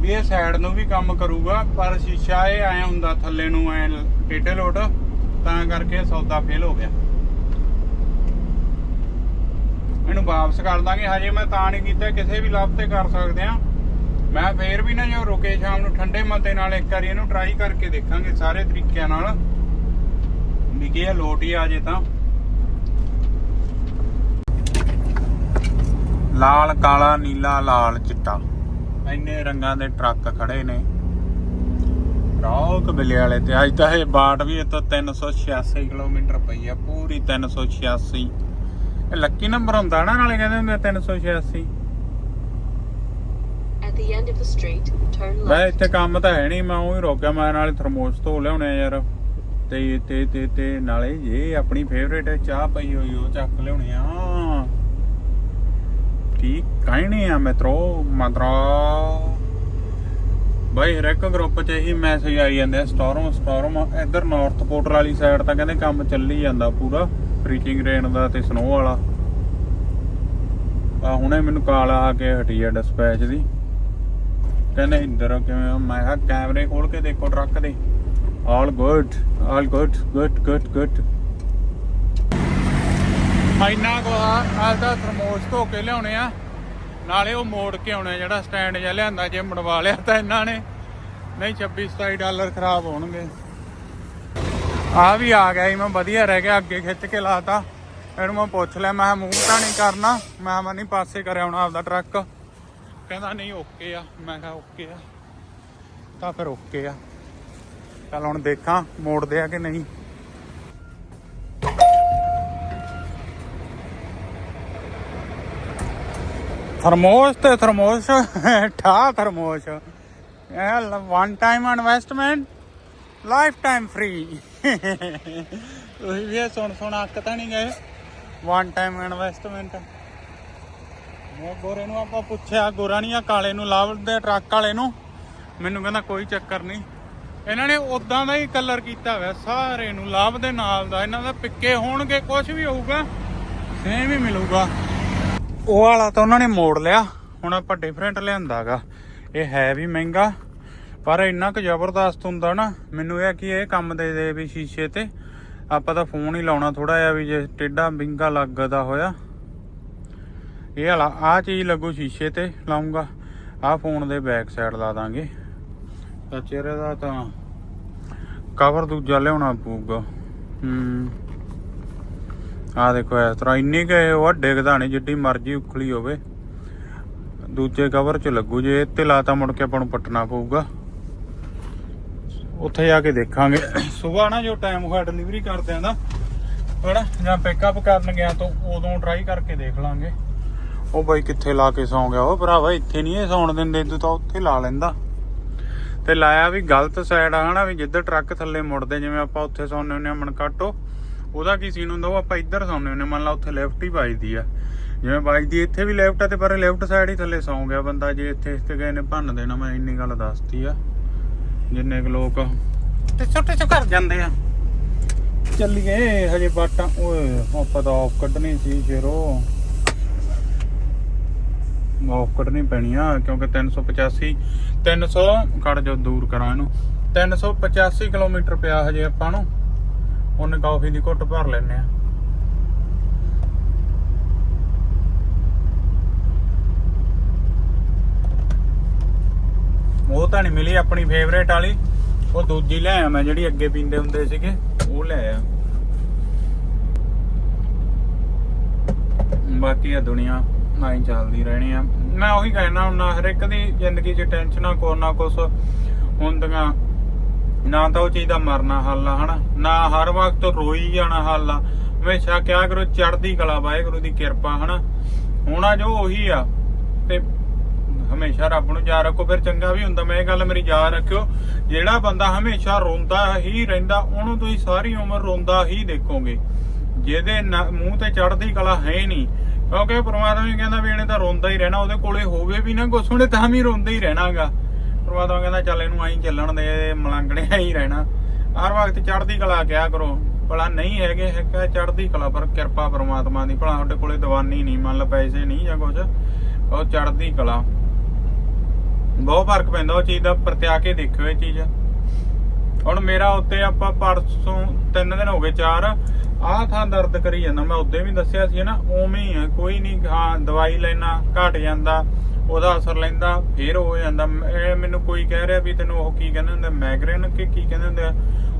ਵੀ ਇਹ ਸਾਈਡ ਨੂੰ ਵੀ ਕੰਮ ਕਰੂਗਾ, ਪਰ ਸ਼ੀਸ਼ਾ ਇਹ ਆਇਆ ਹੁੰਦਾ, ਥੱਲੇ ਨੂੰ ਐ ਟੇਢੇ ਲੋਟ। ਤਾਂ ਕਰਕੇ ਸੌਦਾ ਫੇਲ ਹੋ ਗਿਆ। ਇਹਨੂੰ ਵਾਪਸ ਕਰ ਦਾਂਗੇ, ਹਜੇ ਮੈਂ ਤਾਂ ਨਹੀਂ ਕੀਤਾ, ਕਿਸੇ ਵੀ ਲੱਭ ਤੇ ਕਰ ਸਕਦੇ ਆ ਮੈਂ ਫੇਰ ਵੀ ਨਾ ਜੋ ਰੁਕੇ ਸ਼ਾਮ ਨੂੰ ਠੰਡੇ ਮਤੇ ਨਾਲ ਇੱਕ ਵਾਰੀ ਇਹਨੂੰ ਟਰਾਈ ਕਰਕੇ ਦੇਖਾਂਗੇ ਸਾਰੇ ਤਰੀਕਿਆਂ ਨਾਲ। ਵੀ ਕੀ ਇਹ ਲੋਟ ਹੀ ਆ ਜੇ ਤਾਂ। ਲਾਲ, ਕਾਲਾ, ਨੀਲਾ, ਲਾਲ ਚਿੱਟਾ। ਇੰਨੇ ਰੰਗਾਂ ਦੇ ਟਰੱਕ ਖੜੇ ਨੇ। ਰੌਕ ਬਿਲੇ ਵਾਲੇ ਤੇ ਅੱਜ ਤਾਂ ਇਹ ਬਾਟ ਵੀ ਇਤੋਂ 386 ਕਿਲੋਮੀਟਰ ਪਈ ਆ ਪੂਰੀ 386 ਇਹ ਲੱਕੀ ਨੰਬਰ ਹੁੰਦਾ ਨਾ ਨਾਲੇ ਕਹਿੰਦੇ ਹੁੰਦੇ ਆ 386 At the end of the street, turn ਮੈਂ left. ਇੱਥੇ ਕੰਮ ਤਾਂ ਹੈ ਨਹੀਂ ਮੈਂ ਉਹ ਹੀ ਰੋਕਿਆ ਮੈਂ ਨਾਲੇ ਥਰਮੋਸ ਧੋ ਲਿਆਉਣੇ ਆ ਯਾਰ। ਤੇ ਤੇ ਤੇ ਤੇ ਨਾਲੇ ਇਹ ਆਪਣੀ ਫੇਵਰੇਟ ਚਾਹ ਪਈ ਹੋਈ ਉਹ ਚੱਕ ਲਿਆਉਣੀ ਆ। ਕੀ ਕਹਿਣੇ ਆ ਮਿੱਤਰੋ ਮਤਰਾ ਬਾਈ ਹਰ ਇੱਕ ਗਰੁੱਪ 'ਚ ਇਹੀ ਮੈਸੇਜ ਆਈ ਜਾਂਦੇ ਆ ਸਟੋਰਮ ਸਟੋਰਮ ਇੱਧਰ ਨਾਰਥ ਪੋਰਟਰ ਵਾਲੀ ਸਾਈਡ ਤਾਂ ਕਹਿੰਦੇ ਕੰਮ ਚੱਲੀ ਜਾਂਦਾ ਪੂਰਾ ਪ੍ਰੀਚਿੰਗ ਰੇਨ ਦਾ ਤੇ ਸਨੋ ਵਾਲਾ। ਆ ਹੁਣੇ ਮੈਨੂੰ ਕਾਲ ਆ ਕੇ ਹਟੀ ਆ ਡਿਸਪੈਚ ਦੀ। ਕਹਿੰਦੇ ਇੰਦਰ ਕਿਵੇਂ ਮੈਂ ਕਿਹਾ ਕੈਮਰੇ ਖੋਲ ਕੇ ਦੇਖੋ ਟਰੱਕ ਦੇ। All good all good good good good ਇੰਨਾ ਕੋ ਆ ਤਾਂ ਥਰਮੋਸ ਧੋ ਕੇ ਲਿਆਉਣੇ ਆ। ਨਾਲੇ ਉਹ ਮੋੜ ਕੇ ਆਉਣਾ ਜਿਹੜਾ ਸਟੈਂਡ ਜਿਹਾ ਲਿਆਂਦਾ ਜੇ ਮੜਵਾ ਲਿਆ ਤਾਂ ਇਹਨਾਂ ਨੇ। ਨਹੀਂ 26 27 ਡਾਲਰ ਖਰਾਬ ਹੋਣਗੇ। ਆ ਵੀ ਆ ਗਿਆ ਜੀ, ਮੈਂ ਵਧੀਆ ਰਹਿ ਗਿਆ, ਅੱਗੇ ਖਿੱਚ ਕੇ ਲਾਤਾ। ਇਹਨੂੰ ਮੈਂ ਪੁੱਛ ਲਿਆ, ਮੈਂ ਕਿਹਾ ਮੂੰਹ ਤਾਂ ਨਹੀਂ ਕਰਨਾ। ਮੈਂ ਮੈਂ ਨਹੀਂ ਪਾਸੇ ਕਰਿਆ ਹੁਣ ਆਪਦਾ ਟਰੱਕ। ਕਹਿੰਦਾ, ਨਹੀਂ, ਓਕੇ ਆ। ਮੈਂ ਕਿਹਾ, ਓਕੇ ਆ। ਤਾਂ ਫਿਰ ਓਕੇ ਆ। ਚੱਲ ਹੁਣ ਦੇਖਾਂ, ਮੋੜਦੇ ਆ ਕਿ ਨਹੀਂ। ਥਰਮੋਸ ਤੇ ਥਰਮੋਸ ਠਾ ਥਰਮੋਸ। ਇਹ one time investment life time free ਤੁਸੀਂ ਵੀ ਇਹ ਸੁਣ ਸੁਣ ਅੱਕ ਤਾਂ ਨਹੀਂ ਗਏ। ਵਨ ਟਾਈਮ ਇਨਵੈਸਟਮੈਂਟ ਮੈਂ ਗੋਰੇ ਨੂੰ ਆਪਾਂ ਪੁੱਛਿਆ, ਗੋਰਾ ਨਹੀਂ ਆ, ਕਾਲੇ ਨੂੰ ਲਾਵਦੇ ਟਰੱਕ ਵਾਲੇ ਨੂੰ। ਮੈਨੂੰ ਕਹਿੰਦਾ ਕੋਈ ਚੱਕਰ ਨਹੀਂ। ਇਹਨਾਂ ਨੇ ਉਦਾਂ ਦਾ ਹੀ ਕਲਰ ਕੀਤਾ ਹੋਇਆ, ਸਾਰੇ ਨੂੰ ਲਾਭ ਦੇ ਨਾਲ ਦਾ। ਇਹਨਾਂ ਦਾ ਪਿੱਕੇ ਹੋਣਗੇ ਕੁਝ ਵੀ ਹੋਊਗਾ ਸੇਮ ਹੀ ਮਿਲੂਗਾ। ਉਹ ਵਾਲਾ ਤਾਂ ਉਹਨਾਂ ਨੇ ਮੋੜ ਲਿਆ। ਹੁਣ ਆਪਾਂ ਡਿਫਰੈਂਟ ਲਿਆਂਦਾਗਾ। ਇਹ ਹੈ ਵੀ ਮਹਿੰਗਾ, ਪਰ ਇੰਨਾ ਕੁ ਜ਼ਬਰਦਸਤ ਹੁੰਦਾ ਨਾ, ਮੈਨੂੰ ਇਹ ਕਿ ਇਹ ਕੰਮ ਦੇ ਦੇ ਵੀ ਸ਼ੀਸ਼ੇ ਤੇ। ਆਪਾਂ ਤਾਂ ਫੋਨ ਹੀ ਲਾਉਣਾ ਥੋੜਾ ਜਿਹਾ ਵੀ ਜੇ ਟੇਡਾ ਬਿੰਗਾ ਲੱਗਦਾ ਹੋਇਆ। ਇਹ ਵਾਲਾ ਆ ਚੀਜ਼ ਲੱਗੂ ਸ਼ੀਸ਼ੇ ਤੇ ਲਾਉਂਗਾ। ਆ ਫੋਨ ਦੇ ਬੈਕ ਸਾਈਡ ਲਾ ਦਾਂਗੇ। ਤਾਂ ਚਿਹਰੇ ਦਾ ਤਾਂ ਕਵਰ ਦੂਜਾ ਲਿਆਉਣਾ ਪਊਗਾ। ਹੂੰ। ਆ ਦੇਖੋ, ਇਸ ਤਰ੍ਹਾਂ ਇੰਨੀ ਕਿ ਉਹ ਡਿੱਗਦਾ ਨਹੀਂ, ਜਿੱਡੀ ਮਰਜ਼ੀ ਉਖਲੀ ਹੋਵੇ। ਦੂਜੇ ਕਵਰ 'ਚ ਲੱਗੂ, ਜੇ ਇਹ ਤੇ ਲਾਤਾ ਮੁੜ ਕੇ ਆਪਾਂ ਨੂੰ ਪੱਟਣਾ ਪਊਗਾ। ਉੱਥੇ ਜਾ ਕੇ ਦੇਖਾਂਗੇ। ਸਵੇਰ ਨਾ ਜੋ ਟਾਈਮ ਹੋਇਆ ਡਿਲੀਵਰੀ ਕਰਦਿਆਂ ਦਾ ਹਣਾ ਜਾਂ ਪਿਕਅਪ ਕਰਨ ਗਿਆ ਤਾਂ ਉਦੋਂ ਟਰਾਈ ਕਰਕੇ ਦੇਖ ਲਾਂਗੇ। ਉਹ ਬਾਈ ਕਿੱਥੇ ਲਾ ਕੇ ਸੌਂ ਗਿਆ? ਉਹ ਭਰਾਵਾ, ਇੱਥੇ ਨਹੀਂ ਇਹ ਸੌਣ ਦਿੰਦੇ ਤੂੰ ਤਾਂ ਉੱਥੇ ਲਾ ਲੈਂਦਾ। ਤੇ ਲਾਇਆ ਵੀ ਗਲਤ ਸਾਈਡ ਆ, ਹਨਾ, ਵੀ ਜਿੱਧਰ ਟਰੱਕ ਥੱਲੇ ਮੁੜਦੇ, ਜਿਵੇਂ ਆਪਾਂ ਉੱਥੇ ਸੌਂਦੇ ਹੁੰਦੇ ਆ ਮਨਕਾਟੋ ਉਹਦਾ ਕੀ ਸੀਨ ਹੁੰਦਾ? ਉਹ ਆਪਾਂ ਇੱਧਰ ਸੌਂਦੇ ਹੁੰਦੇ ਮੰਨ ਲਾ ਉੱਥੇ ਲੈਫਟ ਹੀ ਵੱਜਦੀ ਆ। ਜਿਵੇਂ ਵੱਜਦੀ ਇੱਥੇ ਵੀ ਲੈਫਟ ਆ ਤੇ ਪਰ ਲੈਫਟ ਸਾਈਡ ਹੀ ਥੱਲੇ ਸੌਂ ਗਿਆ ਬੰਦਾ। ਜੇ ਇੱਥੇ ਇਸ ਗਏ ਨੇ, ਭੰਨ ਦੇਣਾ ਮੈਂ, ਇੰਨੀ ਗੱਲ ਦੱਸਤੀ ਆ। ਜਿੰਨੇ ਕੁ ਲੋਕ ਤੇ ਛੋਟੇ ਛੋਟੇ ਘਰ ਜਾਂਦੇ ਆ। ਚੱਲੀਏ, ਹਜੇ ਬਾਟਾਂ, ਓਏ, ਆਪਾਂ ਤਾਂ ਆਫ ਕੱਢਣੀ ਸੀ ਸ਼ੇਰੋ। ਆਫ ਕੱਢਣੀ ਪੈਣੀ ਆ ਕਿਉਂਕਿ 385 300 ਕੱਢ ਜੋ ਦੂਰ ਕਰਾਂ ਇਹਨੂੰ। 385 ਕਿਲੋਮੀਟਰ ਪਿਆ ਹਜੇ ਆਪਾਂ ਨੂੰ। ਉਹਨੇ ਕਾਫੀ ਦੀ ਘੁੱਟ ਭਰ ਲੈਨੇ ਆ। ਉਹ ਤਾਂ ਨਹੀਂ ਮਿਲੀ ਆਪਣੀ ਫੇਵਰੇਟ ਵਾਲੀ। ਉਹ ਦੂਜੀ ਲੈ ਆਇਆ ਮੈਂ ਜਿਹੜੀ ਅੱਗੇ ਪੀਂਦੇ ਹੁੰਦੇ ਸੀਗੇ, ਉਹ ਲੈ ਆਇਆ। ਬਾਕੀ ਆ ਦੁਨੀਆ ਨਾ ਹੀ ਚੱਲਦੀ ਰਹਿਣੀ ਆ। ਮੈਂ ਉਹੀ ਕਹਿਣਾ ਹੁੰਦਾ ਹਰ ਇੱਕ ਦੀ ਜ਼ਿੰਦਗੀ 'ਚ ਟੈਨਸ਼ਨਾਂ ਕੋ ਕੁਛ ਹੁੰਦੀਆਂ। ਨਾ ਤਾਂ ਉਹ ਚੀਜ਼ ਦਾ ਮਰਨਾ ਹੱਲ ਆ, ਹਨਾ? ਨਾ ਹਰ ਵਕਤ ਰੋਈ ਜਾਣਾ ਹੱਲ ਆ। ਹਮੇਸ਼ਾ ਕਿਆ ਕਰੋ, ਚੜ੍ਹਦੀ ਕਲਾ, ਵਾਹਿਗੁਰੂ ਦੀ ਕਿਰਪਾ, ਹਨਾ? ਹੋਣਾ ਜੋ ਉਹੀ ਆ, ਤੇ ਹਮੇਸ਼ਾ ਰੱਬ ਨੂੰ ਯਾਦ ਰੱਖੋ, ਫਿਰ ਚੰਗਾ ਵੀ ਹੁੰਦਾ। ਮੈਂ ਇਹ ਗੱਲ ਮੇਰੀ ਯਾਦ ਰੱਖਿਓ, ਜਿਹੜਾ ਬੰਦਾ ਹਮੇਸ਼ਾ ਰੋਂਦਾ ਹੀ ਰਹਿੰਦਾ, ਉਹਨੂੰ ਤੁਸੀਂ ਸਾਰੀ ਉਮਰ ਰੋਂਦਾ ਹੀ ਦੇਖੋਗੇ। ਜਿਹਦੇ ਨਾ- ਮੂੰਹ ਤੇ ਚੜ੍ਹਦੀ ਕਲਾ ਹੈ ਹੀ ਨਹੀਂ, ਕਿਉਂਕਿ ਪ੍ਰਮਾਤਮਾ ਵੀ ਕਹਿੰਦਾ ਵੀ ਇਹਨੇ ਤਾਂ ਰੋਂਦਾ ਹੀ ਰਹਿਣਾ, ਉਹਦੇ ਕੋਲੇ ਹੋਵੇ ਵੀ ਨਾ ਕੁਛ, ਉਹਨੇ ਤਾਂ ਵੀ ਰੋਂਦਾ ਹੀ ਰਹਿਣਾਗਾ। ਪ੍ਰਮਾਤਮਾ ਕਹਿੰਦਾ ਚੱਲ ਇਹਨੂੰ ਆਈ ਚੱਲਣ ਦੇ, ਮਲੰਗਣੇ ਹੀ ਰਹਿਣਾ। ਹਰ ਵਕਤ ਚੜ੍ਹਦੀ ਕਲਾ ਕਿਹਾ ਕਰੋ। ਭਲਾ ਨਹੀਂ ਹੈਗੇ ਹੈਗਾ ਚੜ੍ਹਦੀ ਕਲਾ, ਪਰ ਕਿਰਪਾ ਪ੍ਰਮਾਤਮਾ ਦੀ। ਭਲਾ ਤੁਹਾਡੇ ਕੋਲੇ ਦੀਵਾਨੀ ਨਹੀਂ, ਮੰਨ ਲ ਪੈਸੇ ਨਹੀਂ ਜਾਂ ਕੁਝ ਉਹ ਚੜ੍ਹਦੀ ਕਲਾ। ਬਹੁਤ ਫ਼ਰਕ ਪੈਂਦਾ ਉਹ ਚੀਜ਼ ਦਾ, ਪ੍ਰਤਿਆ ਕੇ ਦੇਖਿਓ ਇਹ ਚੀਜ਼। ਹੁਣ ਮੇਰਾ ਉੱਤੇ ਆਪਾਂ ਪਰਸੋਂ ਤਿੰਨ ਦਿਨ ਹੋ ਗਏ ਚਾਰ, ਆਹ ਥਾਂ ਦਰਦ ਕਰੀ ਜਾਂਦਾ। ਮੈਂ ਉਦੋਂ ਵੀ ਦੱਸਿਆ ਸੀ ਨਾ, ਉਵੇਂ ਹੀ ਆ, ਕੋਈ ਨਹੀਂ, ਹਾਂ, ਦਵਾਈ ਲੈਣਾ, ਘਟ ਜਾਂਦਾ। ਉਹਦਾ ਅਸਰ ਲੈਂਦਾ, ਫੇਰ ਹੋ ਜਾਂਦਾ। ਮੈਨੂੰ ਕੋਈ ਕਹਿ ਰਿਹਾ ਵੀ ਤੈਨੂੰ ਉਹ ਕੀ ਕਹਿੰਦੇ ਹੁੰਦੇ ਮਾਈਗ੍ਰੇਨ ਕਿ ਕੀ ਕਹਿੰਦੇ ਹੁੰਦੇ ਆ?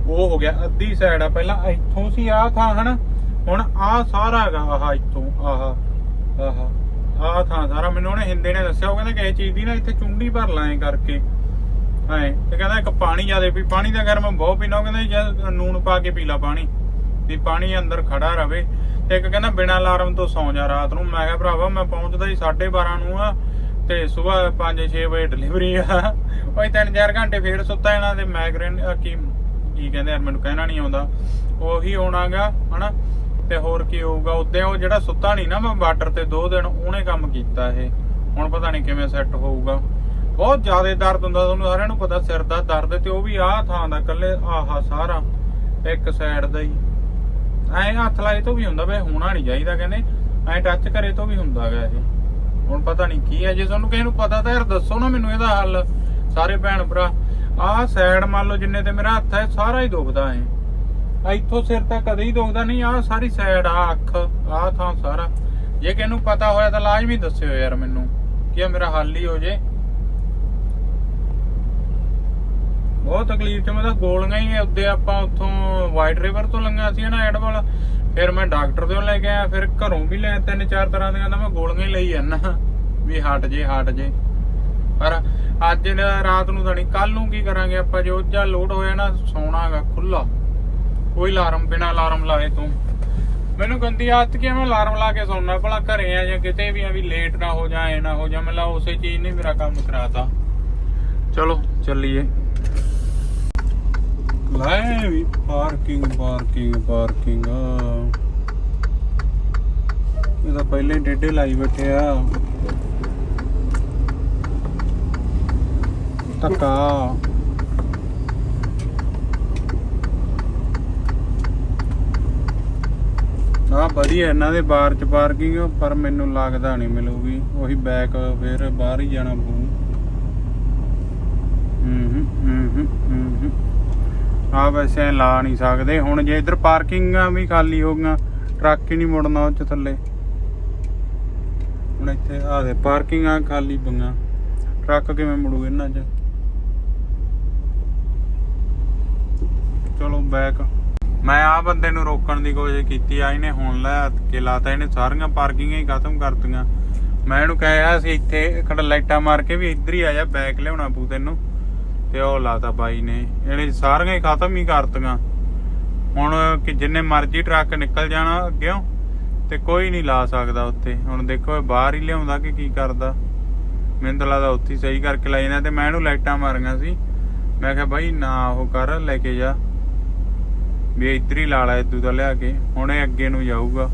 ਉਹ ਹੋ ਗਿਆ, ਅੱਧੀ ਸਾਈਡ ਆ। ਪਹਿਲਾਂ ਇੱਥੋਂ ਸੀ ਆਹ ਥਾਂ, ਹਨਾ? ਹੁਣ ਆਹ ਸਾਰਾ ਹੈਗਾ, ਆਹ ਇੱਥੋਂ, ਆਹ ਆਹ ਆਹ ਥਾਂ ਸਾਰਾ। ਮੈਨੂੰ ਉਹਨੇ ਹਿੰਦੇ ਨੇ ਦੱਸਿਆ, ਉਹ ਕਹਿੰਦਾ ਕਿਸੇ ਚੀਜ਼ ਦੀ ਨਾ ਇੱਥੇ ਚੁੰਡੀ ਭਰ ਲਾਏ ਕਰਕੇ। ਐ, ਤੇ ਕਹਿੰਦਾ ਇੱਕ ਪਾਣੀ ਜਿਆਦੇ ਵੀ, ਪਾਣੀ ਦਾ ਗਰਮ ਬਹੁਤ ਪੀਣਾ ਉਹ ਕਹਿੰਦਾ ਜਾਂ ਨੂਨ ਪਾ ਕੇ ਪੀ ਲਾ ਪਾਣੀ, ਵੀ ਪਾਣੀ ਅੰਦਰ ਖੜਾ ਰਵੇ। ਤੇ ਇੱਕ ਕਹਿੰਦਾ ਬਿਨਾਂ ਅਲਾਰਮ ਤੋਂ ਸੌਂ ਜਾ ਰਾਤ ਨੂੰ। ਮੈਂ ਕਿਹਾ, ਭਰਾਵਾ, ਮੈਂ ਪਹੁੰਚਦਾ ਹੀ 12:30 ਨੂੰ ਆ। ਤੇ ਸਵੇਰ 5-6 ਵਜੇ ਡਿਲੀਵਰੀ ਆ। ਉਹ 3-4 ਘੰਟੇ ਫੇਰ ਸੁੱਤਾ ਇਹਨਾਂ ਦੇ ਮਾਈਗ੍ਰੇਨ ਕੀ ਕੀ ਕਹਿੰਦੇ ਯਾਰ ਮੈਨੂੰ ਕਹਿਣਾ ਨਹੀਂ ਆਉਂਦਾ। ਉਹੀ ਹੋਣਾਗਾ ਹਨਾ? ਤੇ ਹੋਰ ਕੀ ਹੋਊਗਾ? ਉੱਤੇ ਉਹ ਜਿਹੜਾ ਸੁੱਤਾ ਨਹੀਂ ਨਾ ਮੈਂ ਵਾਟਰ ਤੇ ਦੋ ਦਿਨ, ਉਹਨੇ ਕੰਮ ਕੀਤਾ ਇਹ। ਹੁਣ ਪਤਾ ਨਹੀਂ ਕਿਵੇਂ ਸੈੱਟ ਹੋਊਗਾ। ਬਹੁਤ ਜ਼ਿਆਦਾ ਦਰਦ ਹੁੰਦਾ ਤੁਹਾਨੂੰ ਸਾਰਿਆਂ ਨੂੰ ਪਤਾ, ਸਿਰ ਦਾ ਦਰਦ ਤੇ ਉਹ ਵੀ ਆਹ ਥਾਂ ਦਾ ਕੱਲੇ ਆਹਾ ਸਾਰਾ, ਇੱਕ ਸਾਈਡ ਦਾ ਹੀ। ਐ ਹੱਥ ਲਾਏ ਤੋਂ ਵੀ ਹੁੰਦਾ, ਵੇ ਹੋਣਾ ਨਹੀਂ ਚਾਹੀਦਾ ਕਹਿੰਦੇ। ਐ ਟੱਚ ਕਰੇ ਤੋਂ ਵੀ ਹੁੰਦਾਗਾ ਇਹ। ਹੁਣ ਪਤਾ ਨਹੀਂ ਕੀ ਹੈ, ਜੇ ਤੁਹਾਨੂੰ ਕਿਸੇ ਨੂੰ ਪਤਾ ਤਾਂ ਯਾਰ ਦੱਸੋ ਨਾ ਮੈਨੂੰ ਇਹਦਾ ਹੱਲ, ਸਾਰੇ ਭੈਣ ਭਰਾ। ਆਹ ਸਾਈਡ ਮੰਨ ਲਓ ਜਿੰਨੇ ਤੇ ਮੇਰਾ ਹੱਥ ਹੈ, ਸਾਰਾ ਹੀ ਦੁਖਦਾ ਹੈ। ਇੱਥੋਂ ਸਿਰ ਤੱਕ ਕਦੇ ਹੀ ਦੁਖਦਾ ਨਹੀਂ, ਆਹ ਸਾਰੀ ਸਾਈਡ ਆ ਅੱਖ, ਆਹ ਥਾਂ ਸਾਰਾ। ਜੇ ਕਿਸੇ ਨੂੰ ਪਤਾ ਹੋਇਆ ਤਾਂ ਲਾਜ਼ਮੀ ਦੱਸਿਓ ਯਾਰ ਮੈਨੂੰ, ਕਿ ਮੇਰਾ ਹੱਲ ਹੀ ਹੋ ਜੇ। ਬਹੁਤ ਤਕਲੀਫ ਚ ਮੈਂ ਤਾਂ ਗੋਲੀਆਂ ਹੀ ਉੱਤੇ ਆਪਾਂ ਉੱਥੋਂ ਵਾਈਟ ਰਿਵਰ ਤੋਂ ਲੰਘਿਆ ਸੀ ਨਾ, ਐਡਵਲ। ਫਿਰ ਮੈਂ ਡਾਕਟਰ ਤੋਂ ਲੈ ਕੇ ਆਇਆ, ਫਿਰ ਘਰੋਂ ਵੀ ਲੈ ਤਿੰਨ ਚਾਰ ਤਰ੍ਹਾਂ ਦੀਆਂ ਮੈਂ ਗੋਲੀਆਂ ਲਈ ਜਾਂਦਾ। ਵੀ ਹਟ ਜੇ ਹਟ ਜੇ। ਪਰ ਅੱਜ ਰਾਤ ਨੂੰ ਤਾਂ ਨਹੀਂ ਕੱਲ ਨੂੰ ਕੀ ਕਰਾਂਗੇ ਆਪਾਂ? ਜੋ ਜਾਂ ਲੋਡ ਹੋਇਆ ਨਾ ਸੌਣਾਗਾ ਖੁੱਲਾ ਕੋਈ ਅਲਾਰਮ ਬਿਨਾ ਅਲਾਰਮ ਲਾਏ ਤੂੰ। ਮੈਨੂੰ ਗੰਦੀ ਆਦਤ ਕਿ ਮੈਂ ਅਲਾਰਮ ਲਾ ਕੇ ਸੌਣਾ ਭਲਾ ਘਰੇ ਆ ਜਾਂ ਕਿਤੇ ਵੀ ਆ ਵੀ ਲੇਟ ਨਾ ਹੋ ਜਾ ਐ ਨਾ ਹੋ ਜਾ ਮਤਲਬ ਉਸੇ ਚੀਜ਼ ਨੇ ਮੇਰਾ ਕੰਮ ਕਰਾਤਾ। ਚਲੋ, ਚੱਲੀਏ। ਲੈ ਵੀ ਪਾਰਕਿੰਗ ਪਾਰਕਿੰਗ ਪਾਰਕਿੰਗ। ਇਹ ਤਾਂ ਪਹਿਲੇ ਡੇਡੇ ਲਾਈ ਬੈਠੇ ਆ। ਧੱਕਾ। ਆ ਵਧੀਆ, ਇਹਨਾਂ ਦੇ ਬਾਰ ਚ ਪਾਰਕਿੰਗ, ਪਰ ਮੈਨੂੰ ਲੱਗਦਾ ਨਹੀਂ ਮਿਲੂਗੀ। ਉਹੀ ਬੈਕ ਫਿਰ ਬਾਹਰ ਹੀ ਜਾਣਾ ਪਊ। ਹੂੰ ਹੂੰ ਹੂੰ ਹੂੰ ਹੂੰ। ਆ ਵੈਸੇ ਲਾ ਨਹੀਂ ਸਕਦੇ। ਹੁਣ ਜੇ ਇਧਰ ਪਾਰਕਿੰਗਾਂ ਵੀ ਖਾਲੀ ਹੋ ਗਈਆਂ, ਟਰੱਕ ਹੀ ਨਹੀਂ ਮੁੜਨਾ ਉਹ ਚ ਥੱਲੇ। ਹੁਣ ਇੱਥੇ ਆ ਦੇ ਪਾਰਕਿੰਗਾਂ ਖਾਲੀ ਪਈਆਂ। ਟਰੱਕ ਕਿਵੇਂ ਮੁੜੂ ਇਹਨਾਂ 'ਚ? ਚਲੋ ਬੈਕ। ਮੈਂ ਆ ਬੰਦੇ ਨੂੰ ਰੋਕਣ ਦੀ ਕੋਸ਼ਿਸ਼ ਕੀਤੀ ਆ, ਇਹਨੇ ਹੁਣ ਲੈ ਕੇ ਲਾਤਾ, ਇਹਨੇ ਸਾਰੀਆਂ ਪਾਰਕਿੰਗਾਂ ਹੀ ਖਤਮ ਕਰਤੀਆਂ। ਮੈਂ ਇਹਨੂੰ ਕਿਹਾ ਸੀ ਇੱਥੇ ਖੜਾ ਲਾਈਟਾਂ ਮਾਰ ਕੇ ਵੀ ਇੱਧਰ ਹੀ ਆ ਜਾ, ਬੈਕ ਲਿਆਉਣਾ ਪੂ ਤੈਨੂੰ। ਤੇ ਉਹ ਲਾਤਾ ਬਾਈ ਨੇ। ਇਹਨੇ ਸਾਰੀਆਂ ਹੀ ਖਤਮ ਹੀ ਕਰਤੀਆਂ। ਹੁਣ ਕਿ ਜਿੰਨੇ ਮਰਜ਼ੀ ਟਰੱਕ ਨਿਕਲ ਜਾਣਾ ਅੱਗਿਓਂ, ਤੇ ਕੋਈ ਨਹੀਂ ਲਾ ਸਕਦਾ ਉੱਥੇ। ਹੁਣ ਦੇਖੋ ਇਹ ਬਾਹਰ ਹੀ ਲਿਆਉਂਦਾ ਕਿ ਕੀ ਕਰਦਾ। ਮੈਨੂੰ ਤਾਂ ਲੱਗਦਾ ਉੱਥੇ ਸਹੀ ਕਰਕੇ ਲਾਈ ਜਾਂਦਾ, ਤੇ ਮੈਂ ਇਹਨੂੰ ਲਾਈਟਾਂ ਮਾਰੀਆਂ ਸੀ। ਮੈਂ ਕਿਹਾ ਬਾਈ ਨਾ ਉਹ ਕਰ, ਲੈ ਕੇ ਜਾ। ਵੀ ਇੱਧਰ ਹੀ ਲਾ ਲਾ ਇਦੂ ਦਾ ਲਿਆ ਕੇ। ਹੁਣ ਇਹ ਅੱਗੇ ਨੂੰ ਜਾਊਗਾ।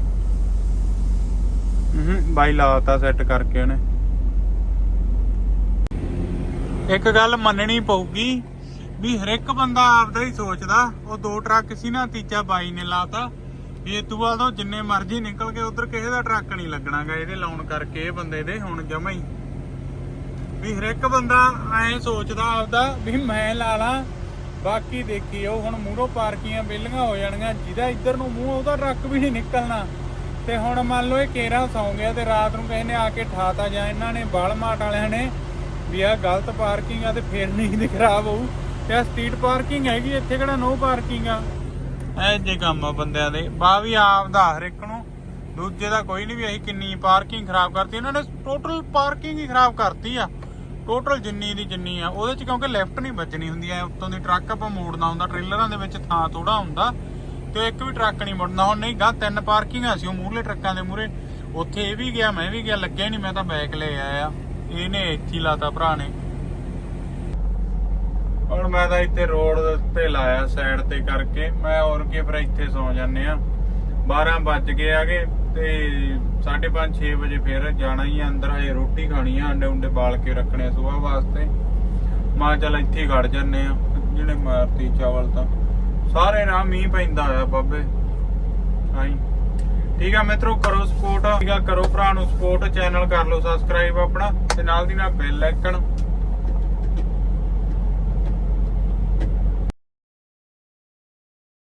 ਹੂੰ, ਬਾਈ ਲਾਤਾ ਸੈੱਟ ਕਰਕੇ ਉਹਨੇ। ਇੱਕ ਗੱਲ ਮੰਨਣੀ ਪਊਗੀ ਵੀ ਹਰ ਇੱਕ ਬੰਦਾ ਆਪਦਾ ਹੀ ਸੋਚਦਾ, ਉਹ ਦੋ ਟਰੱਕ ਸੀ ਨਾ, ਤੀਜਾ ਬਾਈ ਨੇ ਲਾਤਾ। ਇਹ ਤੋਂ ਬਾਅਦ ਉਹ ਜਿੰਨੇ ਮਰਜ਼ੀ ਨਿਕਲ ਕੇ ਉਧਰ ਕਿਸੇ ਦਾ ਟਰੱਕ ਨਹੀਂ ਲੱਗਣਾਗਾ, ਇਹਦੇ ਲਾਉਣ ਕਰਕੇ ਇਹ ਬੰਦੇ ਦੇ ਹੁਣ ਜਮਾ ਹੀ। ਵੀ ਹਰ ਇੱਕ ਬੰਦਾ ਐ ਸੋਚਦਾ ਆਪਦਾ, ਵੀ ਮੈਂ ਲਾ ਲਾ, ਬਾਕੀ ਦੇਖੀ ਉਹ ਹੁਣ ਮੂਹਰੋਂ ਪਾਰਕੀਆਂ ਵਿਹਲੀਆਂ ਹੋ ਜਾਣਗੀਆਂ, ਜਿਹਦਾ ਇੱਧਰ ਨੂੰ ਮੂੰਹ ਉਹਦਾ ਟਰੱਕ ਵੀ ਨਹੀਂ ਨਿਕਲਣਾ। ਤੇ ਹੁਣ ਮੰਨ ਲਓ ਇਹ ਕੇਰਾ ਸੌਂ ਗਿਆ ਤੇ ਰਾਤ ਨੂੰ ਕਿਸੇ ਨੇ ਆ ਕੇ ਠਾਤਾ ਜਾਂ ਇਹਨਾਂ ਨੇ ਬਾਲਮਾਟ ਵਾਲਿਆਂ ਨੇ ਵੀ ਆ ਗਲਤ ਪਾਰਕਿੰਗ ਆ ਤੇ ਫੇਰ ਨੀਂਦ ਖਰਾਬ ਹੋਊ। ਤੇ ਆ ਸਟਰੀਟ ਪਾਰਕਿੰਗ ਹੈਗੀ, ਇੱਥੇ ਕਿਹੜਾ ਨੋ ਪਾਰਕਿੰਗ ਆ? ਐ ਜੇ ਕੰਮ ਆ ਬੰਦਿਆਂ ਦੇ। ਬਾ ਵੀ ਆਪ ਦਾ ਹਰ ਇੱਕ ਨੂੰ, ਦੂਜੇ ਦਾ ਕੋਈ ਨਹੀਂ ਵੀ ਅਸੀਂ ਕਿੰਨੀ ਪਾਰਕਿੰਗ ਖਰਾਬ ਕਰਤੀ। ਇਹਨਾਂ ਨੇ ਟੋਟਲ ਪਾਰਕਿੰਗ ਹੀ ਖਰਾਬ ਕਰਤੀ ਆ। ਟੋਟਲ ਜਿੰਨੀ ਦੀ ਜਿੰਨੀ ਆ। ਉਹਦੇ ਚ ਕਿਉਂਕਿ ਲੈਫਟ ਨਹੀਂ ਬਚਣੀ ਹੁੰਦੀ ਐ, ਉੱਤੋਂ ਦੀ ਟਰੱਕ ਆਪਾਂ ਮੋੜਨਾ ਹੁੰਦਾ ਟ੍ਰੇਲਰਾਂ ਦੇ ਵਿੱਚ ਥਾਂ ਥੋੜਾ ਹੁੰਦਾ। ਤੇ ਇੱਕ ਵੀ ਟਰੱਕ ਨਹੀਂ ਮੁੜਨਾ। ਹੁਣ ਨਹੀਂ ਗਾ ਤਿੰਨ ਪਾਰਕਿੰਗਾਂ ਸੀ, ਉਹ ਮੂਹਰਲੇ ਟਰੱਕਾਂ ਦੇ ਮੂਹਰੇ। ਉੱਥੇ ਇਹ ਵੀ ਗਿਆ, ਮੈਂ ਵੀ ਗਿਆ, ਲੱਗਿਆ ਨਹੀਂ ਮੈਂ ਤਾਂ ਬੈਕ ਲੈ ਆਇਆ। ਇਹਨੇ ਇੱਥੇ ਲਾਤਾ ਭਰਾ ਨੇ। ਹੁਣ ਮੈਂ ਤਾਂ ਇੱਥੇ ਰੋਡ ਉੱਤੇ ਲਾਇਆ ਸਾਈਡ ਤੇ ਕਰਕੇ। ਮੈਂ ਹੋਰ ਕੀ ਫਿਰ ਇੱਥੇ ਸੌ ਜਾਂਦੇ ਆ 12 ਵੱਜ ਗਏ ਆਗੇ ਤੇ 5:30 6 ਵਜੇ ਫਿਰ ਜਾਣਾ ਹੀ ਅੰਦਰ। ਹਜੇ ਰੋਟੀ ਖਾਣੀ ਆ, ਅੰਡੇ ਉਂਡੇ ਬਾਲ ਕੇ ਰੱਖਣੇ ਆ ਸਵੇਰ ਵਾਸਤੇ। ਮਾਂ ਚੱਲ ਇੱਥੇ ਹੀ ਖੜ ਜੰਨੇ ਆ ਜਿਹੜੇ ਮਾਰਤੀ ਚਾਵਲ ਤਾਂ। ਸਾਰੇ ਨਾ ਮੀਂਹ ਪੈਂਦਾ ਆ ਬਾਬੇ। ਹਾਂਜੀ ਠੀਕ ਆ ਮਿੱਤਰੋ, ਕਰੋ ਸਪੋਰਟ ਠੀਕ ਆ, ਕਰੋ ਭਰਾ ਨੂੰ ਸਪੋਰਟ ਚੈਨਲ ਕਰ ਲਓ ਸਬਸਕ੍ਰਾਈਬ ਆਪਣਾ, ਤੇ ਨਾਲ ਦੀ ਨਾਲ ਬੈਲ ਆਈਕਨ